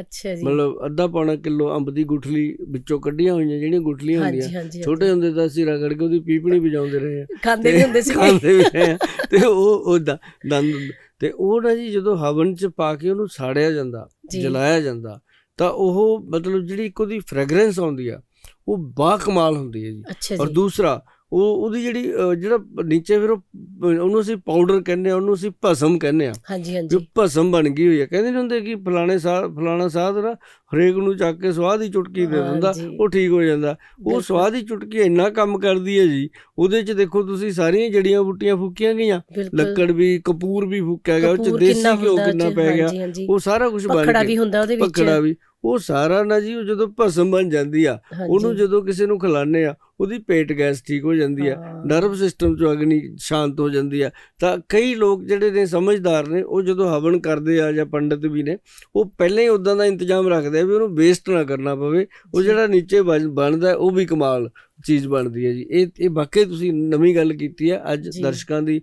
ਅੱਛਾ ਜੀ। ਮਤਲਬ ਅੱਧਾ ਪੌਣਾ ਕਿਲੋ ਅੰਬ ਦੀ ਗੁਠਲੀ ਵਿੱਚੋਂ ਕੱਢੀਆਂ ਹੋਈਆਂ ਜਿਹੜੀਆਂ ਗੁਠਲੀਆਂ ਹੁੰਦੀਆਂ। ਛੋਟੇ ਹੁੰਦੇ ਤਾਂ ਅਸੀਂ ਰਗੜ ਕੇ ਉਹਦੀ ਪੀਪਣੀ ਵਜਾਉਂਦੇ ਰਹੇ ਆ। ਖਾਂਦੇ ਵੀ ਹੁੰਦੇ ਸੀ। ਖਾਂਦੇ ਵੀ ਰਹੇ ਆ। ਤੇ ਉਹ ਉਹ ਦੰਦ ਤੇ ਉਹ ਨਾ ਜੀ ਜਦੋਂ ਹਵਨ ਚ ਪਾ ਕੇ ਉਹਨੂੰ ਸਾੜਿਆ ਜਾਂਦਾ ਜਲਾਇਆ ਜਾਂਦਾ ਤਾਂ ਉਹ ਮਤਲਬ ਜਿਹੜੀ ਇੱਕ ਉਹਦੀ ਫ੍ਰੈਗਰੈਂਸ ਆਉਂਦੀ ਆ ਉਹ ਬਾ ਕਮਾਲ ਹੁੰਦੀ ਹੈ ਜੀ। ਔਰ ਦੂਸਰਾ ਉਹ ਉਹਦੀ ਜਿਹੜੀ ਜਿਹੜਾ ਨੀਚੇ ਫਿਰ ਉਹ ਉਹਨੂੰ ਅਸੀਂ ਪਾਊਡਰ ਕਹਿੰਦੇ ਆ ਉਹਨੂੰ ਅਸੀਂ ਭਸਮ ਕਹਿੰਦੇ ਆ ਹਾਂਜੀ ਜੋ ਹਾਂਜੀ ਭਸਮ ਬਣ ਗਈ ਹੋਈ ਹੈ ਕਹਿੰਦੇ ਨਹੀਂ ਹੁੰਦੇ ਕਿ ਫਲਾਣੇ ਸਾਹ ਫਲਾਣਾ ਸਾਧ ਨਾ ਹਰੇਕ ਨੂੰ ਚੱਕ ਕੇ ਸਵਾਦ ਦੀ ਚੁਟਕੀ ਦੇ ਦਿੰਦਾ। ਉਹ ਠੀਕ ਹੋ ਜਾਂਦਾ। ਉਹ। ਸਵਾਦ ਦੀ ਚੁਟਕੀ ਇੰਨਾ ਕੰਮ ਕਰਦੀ ਹੈ ਜੀ ਉਹਦੇ 'ਚ ਦੇਖੋ ਤੁਸੀਂ ਸਾਰੀਆਂ ਜੜੀਆਂ ਬੂਟੀਆਂ ਫੂਕੀਆਂ ਗਈਆਂ। ਲੱਕੜ ਵੀ ਕਪੂਰ ਵੀ ਫੂਕਿਆ ਗਿਆ ਉਹ 'ਚ ਦੇਸੀ ਘਿਓ ਕਿੰਨਾ ਪੈ ਗਿਆ ਉਹ ਸਾਰਾ ਕੁਝ ਬਣ ਪਖੜਾ ਕੇ ਵੀ ਹੁੰਦਾ ਉਹਦੇ ਵਿੱਚ। ਪਕੜਾ ਵੀ ਉਹ ਸਾਰਾ ਨਾ ਜੀ ਉਹ ਜਦੋਂ ਭਸਮ ਬਣ ਜਾਂਦੀ ਆ। ਉਹਨੂੰ ਜਦੋਂ ਕਿਸੇ ਨੂੰ ਖਿਲਾਉਂਦੇ ਆ ਉਹਦੀ ਪੇਟ ਗੈਸ ਠੀਕ ਹੋ ਜਾਂਦੀ ਆ ਹਾਂ। ਨਰਵ ਸਿਸਟਮ ਚੋਂ ਅਗਨੀ ਸ਼ਾਂਤ ਹੋ ਜਾਂਦੀ ਆ ਤਾਂ ਕਈ ਲੋਕ ਜਿਹੜੇ ਨੇ ਸਮਝਦਾਰ ਨੇ ਉਹ ਜਦੋਂ ਹਵਨ ਕਰਦੇ ਆ ਜਾਂ ਪੰਡਤ ਵੀ ਨੇ ਉਹ ਪਹਿਲਾਂ ਹੀ ਉਦਾਂ ਦਾ ਇੰਤਜ਼ਾਮ ਰੱਖਦੇ ਆ ਵੀ ਉਹਨੂੰ ਵੇਸਟ ਨਾ ਕਰਨਾ ਪਵੇ ਉਹ। ਜਿਹੜਾ ਨੀਚੇ ਬਣ- ਬਣਦਾ ਹੈ, ਉਹ ਵੀ ਕਮਾਲ ਚੀਜ਼ ਬਣਦੀ ਹੈ ਜੀ ਇਹ ਇਹ ਵਾਕਈ ਤੁਸੀਂ ਨਵੀਂ ਗੱਲ ਕੀਤੀ ਹੈ ਅੱਜ। ਦਰਸ਼ਕਾਂ ਦੀ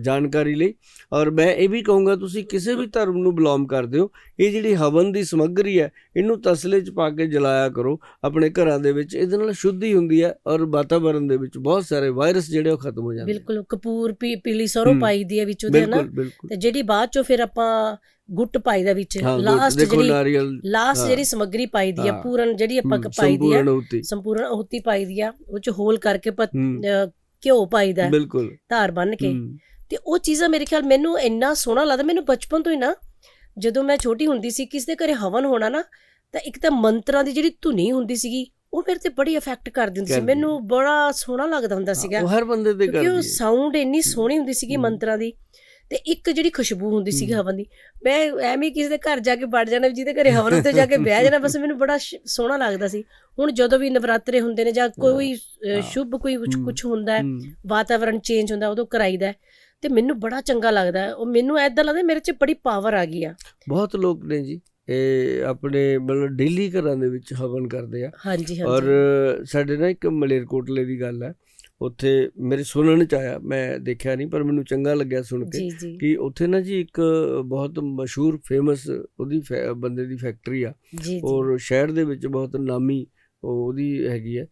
ਜਾਣਕਾਰੀ ਲਈ ਔਰ ਮੈਂ ਇਹ ਵੀ ਕਹੂੰਗਾ ਤੁਸੀਂ ਕਿਸੇ ਵੀ ਧਰਮ ਨੂੰ ਬਿਲੋਂਗ ਕਰਦੇ ਹੋ ਇਹ ਜਿਹੜੀ ਹਵਨ ਦੀ ਸਮੱਗਰੀ ਹੈ ਇਹਨੂੰ ਤਸਲੇ 'ਚ ਪਾ ਕੇ ਜਲਾਇਆ ਕਰੋ ਆਪਣੇ ਘਰਾਂ ਦੇ ਵਿੱਚ ਇਹਦੇ ਨਾਲ ਸ਼ੁੱਧੀ ਹੁੰਦੀ ਹੈ ਔਰ ਵਾਤਾਵਰਣ ਦੇ ਵਿੱਚ ਬਹੁਤ ਸਾਰੇ ਵਾਇਰਸ ਜਿਹੜੇ ਉਹ ਖਤਮ ਹੋ ਜਾਂਦੇ। ਬਿਲਕੁਲ ਕਪੂਰ ਪੀਲੀ ਸਰੋਂ। ਪਾਈ ਦੀ ਹੈ ਵਿੱਚ ਉਹਦੇ ਨਾ ਤੇ ਜਿਹੜੀ ਬਾਅਦ ਚੋਂ ਫਿਰ ਆਪਾਂ ਗੁੱਟ ਪਾਈ ਦਾ ਵਿੱਚ ਲਾਸਟ ਜਿਹੜੀ ਲਾਸਟ। ਜਿਹੜੀ ਸਮੱਗਰੀ ਪਾਈ ਦੀ ਆ ਹਾਂ। ਪੂਰਨ ਜਿਹੜੀ ਆਪਾਂ ਪਾਈ ਦੀ ਆ ਸੰਪੂਰਨ ਆਹੁਤੀ ਪਾਈ ਦੀ ਆ ਉਹ ਚ ਹੋਲ ਕਰਕੇ ਘਿਓ ਪਾਈਦਾ ਹੈ, ਬਿਲਕੁਲ ਧਾਰ ਬੰਨ ਕੇ ਤੇ ਉਹ ਚੀਜ਼ਾਂ ਮੇਰੇ ਖਿਆਲ ਮੈਨੂੰ ਇੰਨਾ ਸੋਹਣਾ ਲੱਗਦਾ ਮੈਨੂੰ ਬਚਪਨ ਤੋਂ ਹੀ ਨਾ ਜਦੋਂ ਮੈਂ ਛੋਟੀ ਹੁੰਦੀ ਸੀ ਕਿਸੇ ਦੇ ਘਰੇ ਹਵਨ ਹੋਣਾ ਨਾ ਤਾਂ ਇੱਕ ਤਾਂ ਮੰਤਰਾਂ ਦੀ ਜਿਹੜੀ ਧੁਨੀ ਹੁੰਦੀ ਸੀਗੀ ਉਹ ਮੇਰੇ ਤੇ ਬੜੀ ਇਫੈਕਟ ਕਰਦੀ ਹੁੰਦੀ ਸੀ। ਮੈਨੂੰ ਬੜਾ ਸੋਹਣਾ ਲੱਗਦਾ ਹੁੰਦਾ ਸੀਗਾ ਉਹ ਹਰ ਬੰਦੇ ਤੇ ਕਿਉਂਕਿ ਉਹ ਕਰਦੀ ਹੈ ਸਾਊਂਡ ਇੰਨੀ ਸੋਹਣੀ ਹੁੰਦੀ ਸੀਗੀ। ਮੰਤਰਾਂ ਦੀ ਤੇ ਇੱਕ ਜਿਹੜੀ ਖੁਸ਼ਬੂ ਹੁੰਦੀ ਸੀਗੀ। ਹਵਨ ਦੀ ਮੈਂ ਐਵੇਂ ਕਿਸੇ ਦੇ ਘਰ ਜਾ ਕੇ ਵੜ ਜਾਣਾ ਵੀ ਜਿਹਦੇ ਘਰੇ ਹਵਨ ਉੱਤੇ ਜਾ ਕੇ ਬਹਿ ਜਾਣਾ ਬਸ ਮੈਨੂੰ ਬੜਾ ਸੋਹਣਾ ਲੱਗਦਾ ਸੀ ਹੁਣ ਜਦੋਂ ਵੀ ਨਵਰਾਤਰੇ ਹੁੰਦੇ ਨੇ ਜਾਂ ਕੋਈ। ਸ਼ੁਭ ਕੋਈ ਕੁਝ ਹੁੰਦਾ ਹੈ ਵਾਤਾਵਰਣ ਚੇਂਜ ਹੁੰਦਾ ਉਦੋਂ ਕਰਾਈਦਾ ਤੇ ਮੈਨੂੰ ਬੜਾ ਚੰਗਾ ਲੱਗਦਾ। ਉਹ ਮੈਨੂੰ ਐਦਾਂ ਲੱਗਦਾ ਮੇਰੇ 'ਚ ਬੜੀ ਪਾਵਰ ਆ ਗਈ ਆ ਬਹੁਤ ਲੋਕ ਨੇ ਜੀ ਇਹ ਆਪਣੇ ਮਤਲਬ ਡੇਲੀ ਘਰਾਂ ਦੇ ਵਿੱਚ ਹਵਨ ਕਰਦੇ ਆ। ਹਾਂਜੀ ਔਰ ਸਾਡੇ ਨਾ ਇੱਕ ਮਲੇਰਕੋਟਲੇ ਦੀ ਗੱਲ ਹੈ। ਉੱਥੇ ਮੇਰੇ ਸੁਣਨ ਚ ਆਇਆ ਮੈਂ ਦੇਖਿਆ ਨਹੀਂ ਪਰ ਮੈਨੂੰ ਚੰਗਾ ਲੱਗਿਆ ਸੁਣ ਕੇ ਕਿ ਉੱਥੇ ਨਾ ਜੀ ਇੱਕ ਬਹੁਤ ਮਸ਼ਹੂਰ ਫੇਮਸ ਉਹਦੀ ਬੰਦੇ ਦੀ ਫੈਕਟਰੀ ਆ। ਔਰ ਸ਼ਹਿਰ ਦੇ ਵਿੱਚ ਬਹੁਤ ਨਾਮੀ ਉਹ- ਉਹਦੀ ਹੈਗੀ ਹੈ।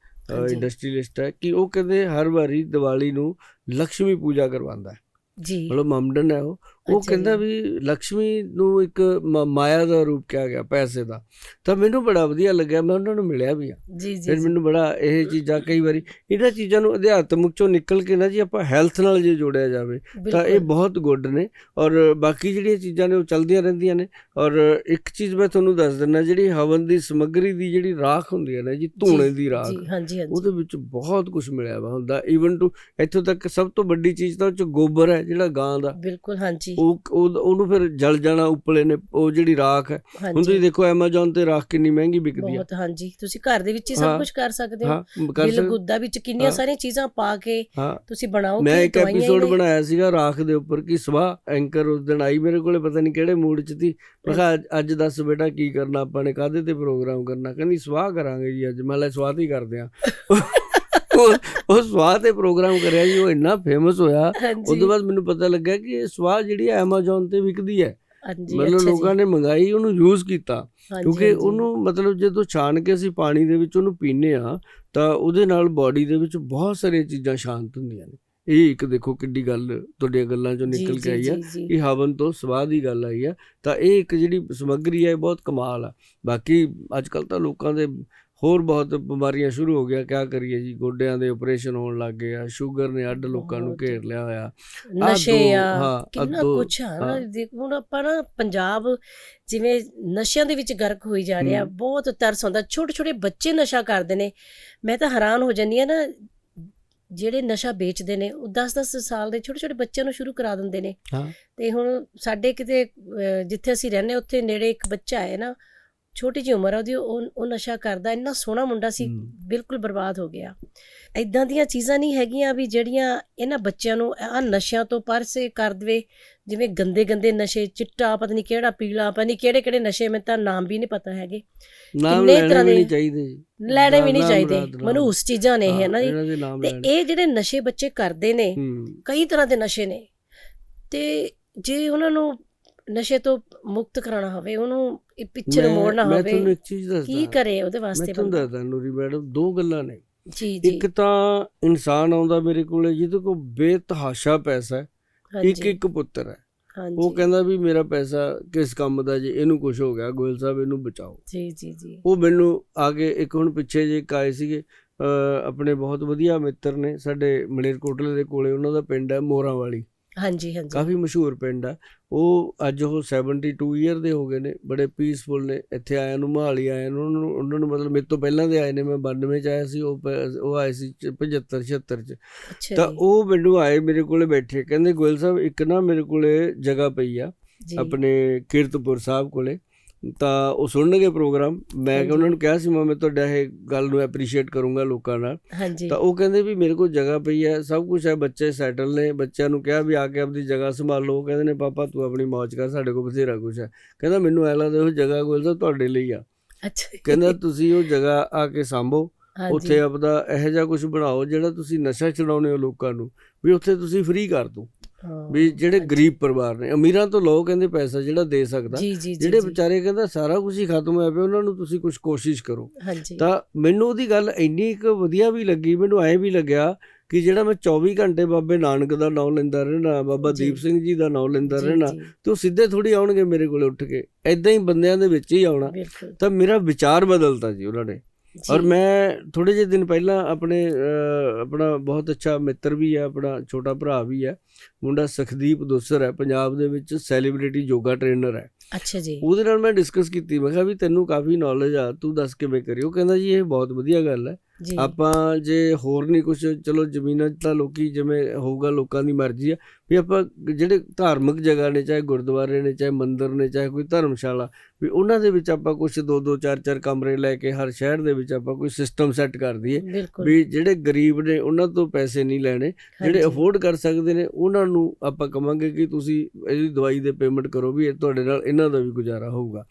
ਇੰਡਸਟਰੀਲਿਸਟ ਹੈ ਕਿ ਉਹ ਕਹਿੰਦੇ ਹਰ ਵਾਰੀ ਦੀਵਾਲੀ ਨੂੰ ਲక్ష్ਮੀ ਪੂਜਾ ਕਰਵਾਉਂਦਾ ਹੈ। ਜੀ। ਮਤਲਬ ਮਮਡਨ ਹੈ ਉਹ। ਉਹ ਕਹਿੰਦਾ। ਵੀ ਲక్ష్ਮੀ ਨੂੰ ਇੱਕ ਮਾਇਆ ਦਾ ਰੂਪ ਕਿਹਾ ਗਿਆ ਪੈਸੇ ਦਾ। ਤਾਂ ਮੈਨੂੰ ਬੜਾ ਵਧੀਆ ਲੱਗਿਆ ਮੈਂ ਉਹਨਾਂ ਨੂੰ ਮਿਲਿਆ ਵੀ ਆ। ਜੀ ਜੀ ਫਿਰ। ਮੈਨੂੰ ਬੜਾ ਇਹ ਚੀਜ਼ਾਂ ਕਈ ਵਾਰੀ ਇਹਨਾਂ ਚੀਜ਼ਾਂ ਨੂੰ ਅਧਿਆਤਮਿਕ ਚੋਂ ਨਿਕਲ ਕੇ ਨਾ ਜੀ ਆਪਾਂ ਹੈਲਥ ਨਾਲ ਜੇ ਜੋੜਿਆ ਜਾਵੇ ਤਾਂ ਇਹ ਬਹੁਤ ਗੁੱਡ ਨੇ। ਔਰ ਬਾਕੀ ਜਿਹੜੀਆਂ ਚੀਜ਼ਾਂ ਨੇ ਉਹ ਚੱਲਦੀਆਂ ਰਹਿੰਦੀਆਂ ਨੇ। ਔਰ ਇੱਕ ਚੀਜ਼ ਮੈਂ ਤੁਹਾਨੂੰ ਦੱਸ ਦਿੰਦਾ ਜਿਹੜੀ ਹਵਨ ਦੀ ਸਮੱਗਰੀ ਦੀ ਜਿਹੜੀ ਰਾਖ ਹੁੰਦੀ ਹੈ ਨਾ ਜੀ ਧੂਣੇ ਦੀ ਰਾਖ ਜੀ ਹਾਂਜੀ ਹਾਂਜੀ। ਉਹਦੇ ਵਿੱਚ ਬਹੁਤ ਕੁਝ ਮਿਲਿਆ ਵਾ ਹੁੰਦਾ। ਈਵਨ ਟੂ ਇੱਥੋਂ ਤੱਕ ਸਭ ਤੋਂ ਵੱਡੀ ਚੀਜ਼ ਤਾਂ ਉਹ ਚ ਗੋਬਰ ਹੈ ਜਿਹੜਾ ਗਾਂ ਦਾ। ਬਿਲਕੁਲ ਹਾਂਜੀ। ਉਹ ਉਹ- ਉਹਨੂੰ ਫਿਰ ਜਲ ਜਾਣਾ ਉੱਪਲੇ ਨੇ ਉਹ ਜਿਹੜੀ ਰਾਖ ਹੈ। ਹੁਣ ਤੁਸੀਂ ਦੇਖੋ Amazon ਤੇ ਰਾਖ ਕਿੰਨੀ ਮਹਿੰਗੀ ਵਿਕਦੀ ਹੈ ਬਹੁਤ ਹਾਂਜੀ। ਤੁਸੀਂ ਘਰ ਦੇ ਵਿੱਚ ਹੀ। ਸਭ ਕੁਝ ਕਰ ਸਕਦੇ ਹੋ। ਬਿਲ ਗੁੱਦਾ ਵਿੱਚ ਕਿੰਨੀਆਂ। ਸਾਰੀਆਂ ਚੀਜ਼ਾਂ ਪਾ ਕੇ ਤੁਸੀਂ ਬਣਾਓ ਮੈਂ ਇੱਕ ਐਪੀਸੋਡ। ਬਣਾਇਆ ਸੀਗਾ ਰਾਖ ਦੇ ਉੱਪਰ ਕਿ ਸਵਾ ਐਂਕਰ ਉਸ ਦਿਨ ਆਈ ਮੇਰੇ ਕੋਲੇ ਪਤਾ ਨਹੀਂ ਕਿਹੜੇ ਮੂਡ 'ਚ ਸੀ। ਮੈਂ ਕਿਹਾ ਅੱਜ- ਦੱਸ ਬੇਟਾ ਕੀ ਕਰਨਾ ਆਪਾਂ ਨੇ ਕਾਹਦੇ ਤੇ ਪ੍ਰੋਗਰਾਮ ਕਰਨਾ? ਕਹਿੰਦੀ ਸਵਾਹ ਕਰਾਂਗੇ ਜੀ ਅੱਜ। ਮੈਂ ਲੈ ਸਵਾਹ ਹੀ ਕਰਦੇ ਆ। ਉਹ ਸਵਾਹ ਤੇ ਪ੍ਰੋਗਰਾਮ ਕਰਿਆ ਜੀ ਉਹ ਇੰਨਾ ਫੇਮਸ ਹੋਇਆ। ਉਸ ਤੋਂ ਬਾਅਦ ਮੈਨੂੰ ਪਤਾ ਲੱਗਾ ਕਿ ਇਹ ਸਵਾਹ ਜਿਹੜੀ Amazon ਤੇ ਵਿਕਦੀ ਹੈ। ਮਤਲਬ ਲੋਕਾਂ ਨੇ ਮੰਗਾਈ ਉਹਨੂੰ ਯੂਜ਼ ਕੀਤਾ। ਕਿਉਂਕਿ। ਉਹਨੂੰ ਮਤਲਬ ਜਦੋਂ ਛਾਣ ਕੇ ਅਸੀਂ ਪਾਣੀ ਦੇ ਵਿੱਚ ਉਹਨੂੰ ਪੀਂਦੇ ਆ ਤਾਂ ਉਹਦੇ ਨਾਲ ਬਾਡੀ ਦੇ ਵਿੱਚ ਬਹੁਤ ਸਾਰੀਆਂ ਚੀਜ਼ਾਂ ਸ਼ਾਂਤ ਹੁੰਦੀਆਂ ਨੇ। ਇਹ ਇੱਕ ਦੇਖੋ ਕਿੱਡੀ ਗੱਲ ਤੁਹਾਡੀਆਂ ਗੱਲਾਂ ਚੋਂ ਨਿਕਲ ਕੇ ਆਈ ਹੈ ਜੀ, ਜੀ। ਕਿ ਹਵਨ ਤੋਂ ਸਵਾਦ ਦੀ ਗੱਲ ਆਈ ਹੈ। ਤਾਂ ਇਹ ਇੱਕ ਜਿਹੜੀ ਸਮੱਗਰੀ ਹੈ ਇਹ ਬਹੁਤ ਕਮਾਲ ਆ। ਬਾਕੀ ਅੱਜ ਕੱਲ ਤਾਂ ਲੋਕਾਂ ਦੇ ਹੋਰ ਬਹੁਤ ਬਿਮਾਰੀਆਂ ਸ਼ੁਰੂ ਹੋ ਗਿਆ ਕਿਆ ਕਰੀਏ ਜੀ ਗੋਡਿਆਂ ਦੇ ਆਪਰੇਸ਼ਨ ਹੋਣ ਲੱਗ ਗਏ ਆ ਸ਼ੂਗਰ ਨੇ ਅੱਡ ਲੋਕਾਂ ਨੂੰ। ਘੇਰ ਲਿਆ ਹੋਇਆ। ਨਸ਼ੇ ਆ ਕਿੰਨਾ ਕੁਛ ਆ ਨਾ। ਹੁਣ ਆਪਾਂ ਨਾ ਪੰਜਾਬ ਜਿਵੇਂ ਨਸ਼ਿਆਂ ਦੇ ਵਿੱਚ ਗਰਕ ਹੋਈ ਜਾ ਰਿਹਾ। ਬਹੁਤ ਤਰਸ ਆਉਂਦਾ। ਛੋਟੇ ਛੋਟੇ ਬੱਚੇ ਨਸ਼ਾ ਕਰਦੇ ਨੇ। ਮੈਂ ਤਾਂ ਹੈਰਾਨ ਹੋ ਜਾਂਦੀ ਆ ਨਾ ਜਿਹੜੇ ਨਸ਼ਾ ਵੇਚਦੇ ਨੇ ਉਹ 10-10 ਸਾਲ ਦੇ ਛੋਟੇ ਛੋਟੇ ਬੱਚਿਆਂ ਨੂੰ ਸ਼ੁਰੂ ਕਰਾ ਦਿੰਦੇ ਨੇ। ਹਾਂ। ਤੇ ਹੁਣ ਸਾਡੇ ਕਿਤੇ ਜਿੱਥੇ ਅਸੀਂ ਰਹਿੰਦੇ ਉੱਥੇ ਨੇੜੇ ਇੱਕ ਬੱਚਾ ਹੈ ਨਾ ਛੋਟੀ ਜਿਹੀ ਉਮਰ ਆ ਉਹਦੀ ਉਹ ਨਸ਼ਾ ਕਰਦਾ ਇੰਨਾ ਸੋਹਣਾ ਮੁੰਡਾ ਸੀ। ਬਿਲਕੁਲ ਬਰਬਾਦ ਹੋ ਗਿਆ। ਇਦਾਂ ਦੀਆਂ ਚੀਜ਼ਾਂ ਨਹੀਂ ਹੈਗੀਆਂ ਵੀ ਜਿਹੜੀਆਂ ਇਹਨਾਂ ਬੱਚਿਆਂ ਨੂੰ ਆ ਨਸ਼ਿਆਂ ਤੋਂ ਪਰਸੇ ਕਰ ਦੇਵੇ ਜਿਵੇਂ ਗੰਦੇ ਗੰਦੇ ਨਸ਼ੇ ਚਿੱਟਾ ਪਤਾ ਨਹੀਂ ਕਿਹੜਾ ਪੀਲਾ ਪਤਾ ਨਹੀਂ ਕਿਹੜੇ ਕਿਹੜੇ ਨਸ਼ੇ ਮੈਨੂੰ ਤਾਂ ਨਾਮ ਵੀ ਨਹੀਂ ਪਤਾ ਹੈਗੇ। ਕਿੰਨੇ ਤਰ੍ਹਾਂ ਦੇ- ਨਹੀਂ ਚਾਹੀਦੇ। ਜੀ ਲੈਣੇ ਵੀ ਨਹੀਂ ਚਾਹੀਦੇ। ਨਾਮ। ਮਨੂਸ ਚੀਜ਼ਾਂ ਨੇ ਹੈ ਨਾ ਜੀ। ਤੇ ਇਹ ਜਿਹੜੇ ਨਸ਼ੇ ਬੱਚੇ ਕਰਦੇ ਨੇ ਕਈ ਤਰ੍ਹਾਂ ਦੇ ਨਸ਼ੇ ਨੇ। ਤੇ ਜੇ ਉਹਨਾਂ ਨੂੰ ਨਸ਼ੇ ਤੋਂ ਮੁਕਤ ਕਰਾਉਣਾ ਹੋਵੇ ਉਹਨੂੰ ਇਹ ਪਿੱਛੇ ਮੈਂ- ਮੋੜਨਾ ਮੈਂ ਤੁਹਾਨੂੰ ਹੋਵੇ ਇੱਕ ਚੀਜ਼ ਦੱਸਦਾ। ਕੀ ਕਰੇ ਉਹਦੇ ਮੈਂ ਵਾਸਤੇ ਤੁਹਾਨੂੰ ਬੰਦਾ? ਦੱਸਦਾ ਨੂਰੀ ਮੈਡਮ ਦੋ ਗੱਲਾਂ ਨੇ। ਜੀ ਜੀ। ਇੱਕ ਤਾਂ ਇਨਸਾਨ ਆਉਂਦਾ ਮੇਰੇ ਕੋਲੇ ਜਿਹਦੇ ਕੋਲ ਬੇਤਹਾਸ਼ਾ ਪੈਸਾ ਹੈ ਇੱਕ ਇੱਕ ਪੁੱਤਰ ਹੈ। ਹਾਂਜੀ। ਉਹ ਕਹਿੰਦਾ ਵੀ ਮੇਰਾ ਪੈਸਾ ਕਿਸ ਕੰਮ ਦਾ ਜੇ ਇਹਨੂੰ ਕੁਝ ਹੋ ਗਿਆ ਗੋਇਲ ਸਾਹਿਬ ਇਹਨੂੰ ਬਚਾਓ। ਜੀ ਜੀ ਜੀ। ਉਹ ਮੈਨੂੰ ਆ ਕੇ ਇੱਕ ਹੁਣ ਪਿੱਛੇ ਜੇ ਇੱਕ ਆਏ ਸੀਗੇ ਆਪਣੇ ਬਹੁਤ ਵਧੀਆ ਮਿੱਤਰ ਨੇ ਸਾਡੇ ਮਲੇਰਕੋਟਲੇ ਦੇ ਕੋਲੇ ਉਹਨਾਂ ਦਾ ਪਿੰਡ ਹੈ ਮੋਰਾਂ ਵਾਲੀ ਹਾਂਜੀ ਹਾਂਜੀ। ਕਾਫੀ ਮਸ਼ਹੂਰ ਪਿੰਡ ਆ। ਉਹ ਅੱਜ ਉਹ 72 ਇਅਰ ਦੇ ਹੋ ਗਏ ਨੇ ਬੜੇ ਪੀਸਫੁਲ ਨੇ। ਇੱਥੇ ਆਇਆਂ ਨੂੰ ਮਹਾਲੀ ਆਇਆਂ ਨੂੰ ਉਹਨਾਂ ਨੂੰ ਉਹਨਾਂ ਨੂੰ ਮਤਲਬ ਮੇਰੇ ਤੋਂ ਪਹਿਲਾਂ ਦੇ ਆਏ ਨੇ ਮੈਂ 92 ਚ ਆਇਆ ਸੀ ਉਹ ਉਹ ਆਏ ਸੀ 75 76 ਚ। ਤਾਂ ਉਹ ਮੈਨੂੰ ਆਏ ਮੇਰੇ ਕੋਲੇ ਬੈਠੇ ਕਹਿੰਦੇ ਗੋਇਲ ਸਾਹਿਬ ਇੱਕ ਨਾ ਮੇਰੇ ਕੋਲੇ ਜਗ੍ਹਾ ਪਈ ਆ ਆਪਣੇ ਕੀਰਤਪੁਰ ਸਾਹਿਬ ਕੋਲੇ। ਤਾਂ ਉਹ ਸੁਣਨਗੇ ਪ੍ਰੋਗਰਾਮ। ਮੈਂ। ਕਿ ਉਹਨਾਂ ਨੂੰ ਕਿਹਾ ਸੀ ਮੈਂ ਤੁਹਾਡਾ ਇਹ ਗੱਲ ਨੂੰ ਐਪਰੀਸ਼ੀਏਟ ਕਰੂੰਗਾ ਲੋਕਾਂ ਨਾਲ। ਤਾਂ ਉਹ ਕਹਿੰਦੇ ਵੀ ਮੇਰੇ ਕੋਲ ਜਗ੍ਹਾ ਪਈ ਹੈ ਸਭ ਕੁਝ ਹੈ ਬੱਚੇ ਸੈਟਲ ਨੇ ਬੱਚਿਆਂ ਨੂੰ ਕਿਹਾ ਵੀ ਆ ਕੇ ਆਪਣੀ ਜਗ੍ਹਾ ਸੰਭਾਲੋ। ਕਹਿੰਦੇ ਨੇ ਪਾਪਾ ਤੂੰ ਆਪਣੀ ਮौज ਕਰ ਸਾਡੇ ਕੋਲ ਬਥੇਰਾ ਕੁਝ ਹੈ। ਕਹਿੰਦਾ ਮੈਨੂੰ ਐ ਲੱਗਦਾ ਉਹ ਜਗ੍ਹਾ ਕੋਲ ਤਾਂ ਤੁਹਾਡੇ ਲਈ ਆ। ਅੱਛਾ। ਕਹਿੰਦਾ ਤੁਸੀਂ ਉਹ ਜਗ੍ਹਾ ਆ ਕੇ ਸੰਭੋ ਉੱਥੇ ਆਪਦਾ ਇਹੋ ਜਿਹਾ ਕੁਝ ਬਣਾਓ ਜਿਹੜਾ ਤੁਸੀਂ ਨਸ਼ਾ ਛਡਾਉਣੇ ਹੋ ਲੋਕਾਂ ਨੂੰ ਵੀ ਉੱਥੇ ਤੁਸੀਂ ਫ੍ਰੀ ਕਰ ਦੋ। ਵੀ ਜਿਹੜੇ ਗਰੀਬ ਪਰਿਵਾਰ ਨੇ ਅਮੀਰਾਂ ਤੋਂ ਲਓ ਕਹਿੰਦੇ ਪੈਸਾ ਜਿਹੜਾ ਦੇ ਸਕਦਾ ਜੀ ਜੀ ਜੀ ਜਿਹੜੇ ਜੀ, ਵਿਚਾਰੇ ਕਹਿੰਦਾ ਸਾਰਾ ਕੁਝ ਹੀ ਖਤਮ ਹੋਇਆ ਪਿਆ ਉਹਨਾਂ ਨੂੰ ਤੁਸੀਂ ਕੁਝ ਕੋਸ਼ਿਸ਼ ਕਰੋ। ਹਾਂਜੀ। ਤਾਂ ਮੈਨੂੰ ਉਹਦੀ ਗੱਲ ਇੰਨੀ ਕੁ ਵਧੀਆ ਵੀ ਲੱਗੀ ਮੈਨੂੰ ਐ ਵੀ ਲੱਗਿਆ ਕਿ ਜਿਹੜਾ ਮੈਂ 24 ਘੰਟੇ ਬਾਬੇ ਨਾਨਕ ਦਾ ਨਾਮ ਲੈਂਦਾ ਰਹਿਣਾ ਬਾਬਾ ਜੀ। ਦੀਪ ਸਿੰਘ ਜੀ ਦਾ ਨਾਮ ਲੈਂਦਾ ਜੀ, ਰਹਿਣਾ ਜੀ, ਤੇ ਉਹ ਸਿੱਧੇ ਥੋੜੀ ਆਉਣਗੇ ਮੇਰੇ ਕੋਲੇ ਉੱਠ ਕੇ ਐਦਾਂ ਹੀ ਬੰਦਿਆਂ ਦੇ ਵਿੱਚ ਹੀ ਆਉਣਾ। ਬਿਲਕੁਲ। ਤਾਂ ਮੇਰਾ ਵਿਚਾਰ ਬਦਲਤਾ ਜੀ ਉਹਨਾਂ ਨੇ। ਔਰ ਮੈਂ ਥੋੜੇ ਜਿਹੇ ਦਿਨ ਪਹਿਲਾਂ ਆਪਣੇ ਆਪਣਾ ਬਹੁਤ ਅੱਛਾ ਮਿੱਤਰ ਵੀ ਹੈ ਆਪਣਾ ਛੋਟਾ ਭਰਾ ਵੀ ਹੈ। ਮੁੰਡਾ ਸਖਦੀਪ ਦੋਸਰ ਹੈ ਪੰਜਾਬ ਦੇ ਵਿੱਚ ਸੈਲੀਬ੍ਰਿਟੀ ਯੋਗਾ ਟ੍ਰੇਨਰ ਹੈ। ਅੱਛਾ ਜੀ। ਉਹਦੇ ਨਾਲ ਮੈਂ ਡਿਸਕਸ ਕੀਤੀ ਮੈਂ ਕਿਹਾ ਵੀ ਤੈਨੂੰ ਕਾਫੀ ਨੌਲੇਜ ਆ ਤੂੰ ਦੱਸ ਕਿਵੇਂ ਕਰੀ? ਉਹ ਕਹਿੰਦਾ ਜੀ ਇਹ ਬਹੁਤ ਵਧੀਆ ਗੱਲ ਹੈ। ਆਪਾਂ ਜੇ ਹੋਰ ਨਹੀਂ ਕੁਝ ਚਲੋ ਜ਼ਮੀਨਾਂ 'ਚ ਤਾਂ ਲੋਕੀ ਜਿਵੇਂ ਹੋਊਗਾ ਲੋਕਾਂ ਦੀ ਮਰਜ਼ੀ ਆ ਵੀ ਆਪਾਂ ਜਿਹੜੇ ਧਾਰਮਿਕ ਜਗ੍ਹਾ ਨੇ ਚਾਹੇ ਗੁਰਦੁਆਰੇ ਨੇ ਚਾਹੇ ਮੰਦਿਰ ਨੇ ਚਾਹੇ ਕੋਈ ਧਰਮਸ਼ਾਲਾ ਵੀ ਉਹਨਾਂ ਦੇ ਵਿੱਚ ਆਪਾਂ ਕੁਝ ਦੋ ਦੋ ਚਾਰ ਚਾਰ ਕਮਰੇ ਲੈ ਕੇ ਹਰ ਸ਼ਹਿਰ ਦੇ ਵਿੱਚ ਆਪਾਂ ਕੋਈ ਸਿਸਟਮ ਸੈੱਟ ਕਰ ਦਈਏ ਵੀ ਜਿਹੜੇ ਗਰੀਬ ਨੇ ਉਹਨਾਂ ਤੋਂ ਪੈਸੇ ਨਹੀਂ ਲੈਣੇ ਜਿਹੜੇ ਅਫੋਰਡ ਕਰ ਸਕਦੇ ਨੇ ਉਹਨਾਂ ਨੂੰ ਆਪਾਂ ਕਵਾਂਗੇ ਕਿ ਤੁਸੀਂ ਇਹਦੀ ਦਵਾਈ ਦੇ ਪੇਮੈਂਟ ਕਰੋ ਵੀ ਇਹ ਤੁਹਾਡੇ ਨਾਲ ਇਹਨਾਂ ਦਾ ਵੀ ਗੁਜ਼ਾਰਾ ਹੋਊਗਾ।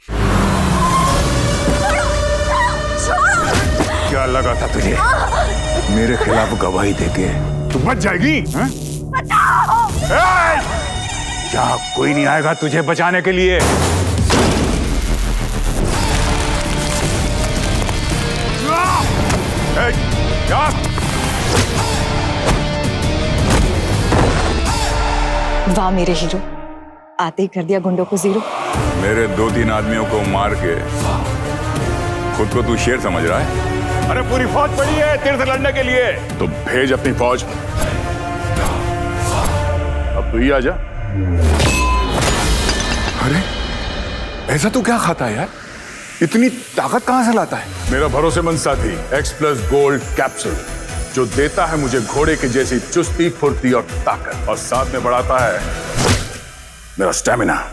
क्या लगा था तुझे। मेरे खिलाफ गवाही देके। तू बच जाएगी हैं? यहाँ कोई नहीं आएगा तुझे बचाने के लिए? वाह मेरे हीरो आते ही कर दिया गुंडों को ज़ीरो। मेरे दो तीन आदमियों को मार के खुद को तू शेर समझ रहा है? अरे पूरी फौज पड़ी है तेरे से लड़ने के लिए। तो भेज अपनी फौज। अब तू ही आ जा। अरे ऐसा तू क्या खाता है यार? इतनी ताकत कहाँ से लाता है? मेरा भरोसेमंद साथी एक्स प्लस गोल्ड कैप्सूल जो देता है मुझे घोड़े की जैसी चुस्ती फुर्ती और ताकत और साथ में बढ़ाता है मेरा स्टेमिना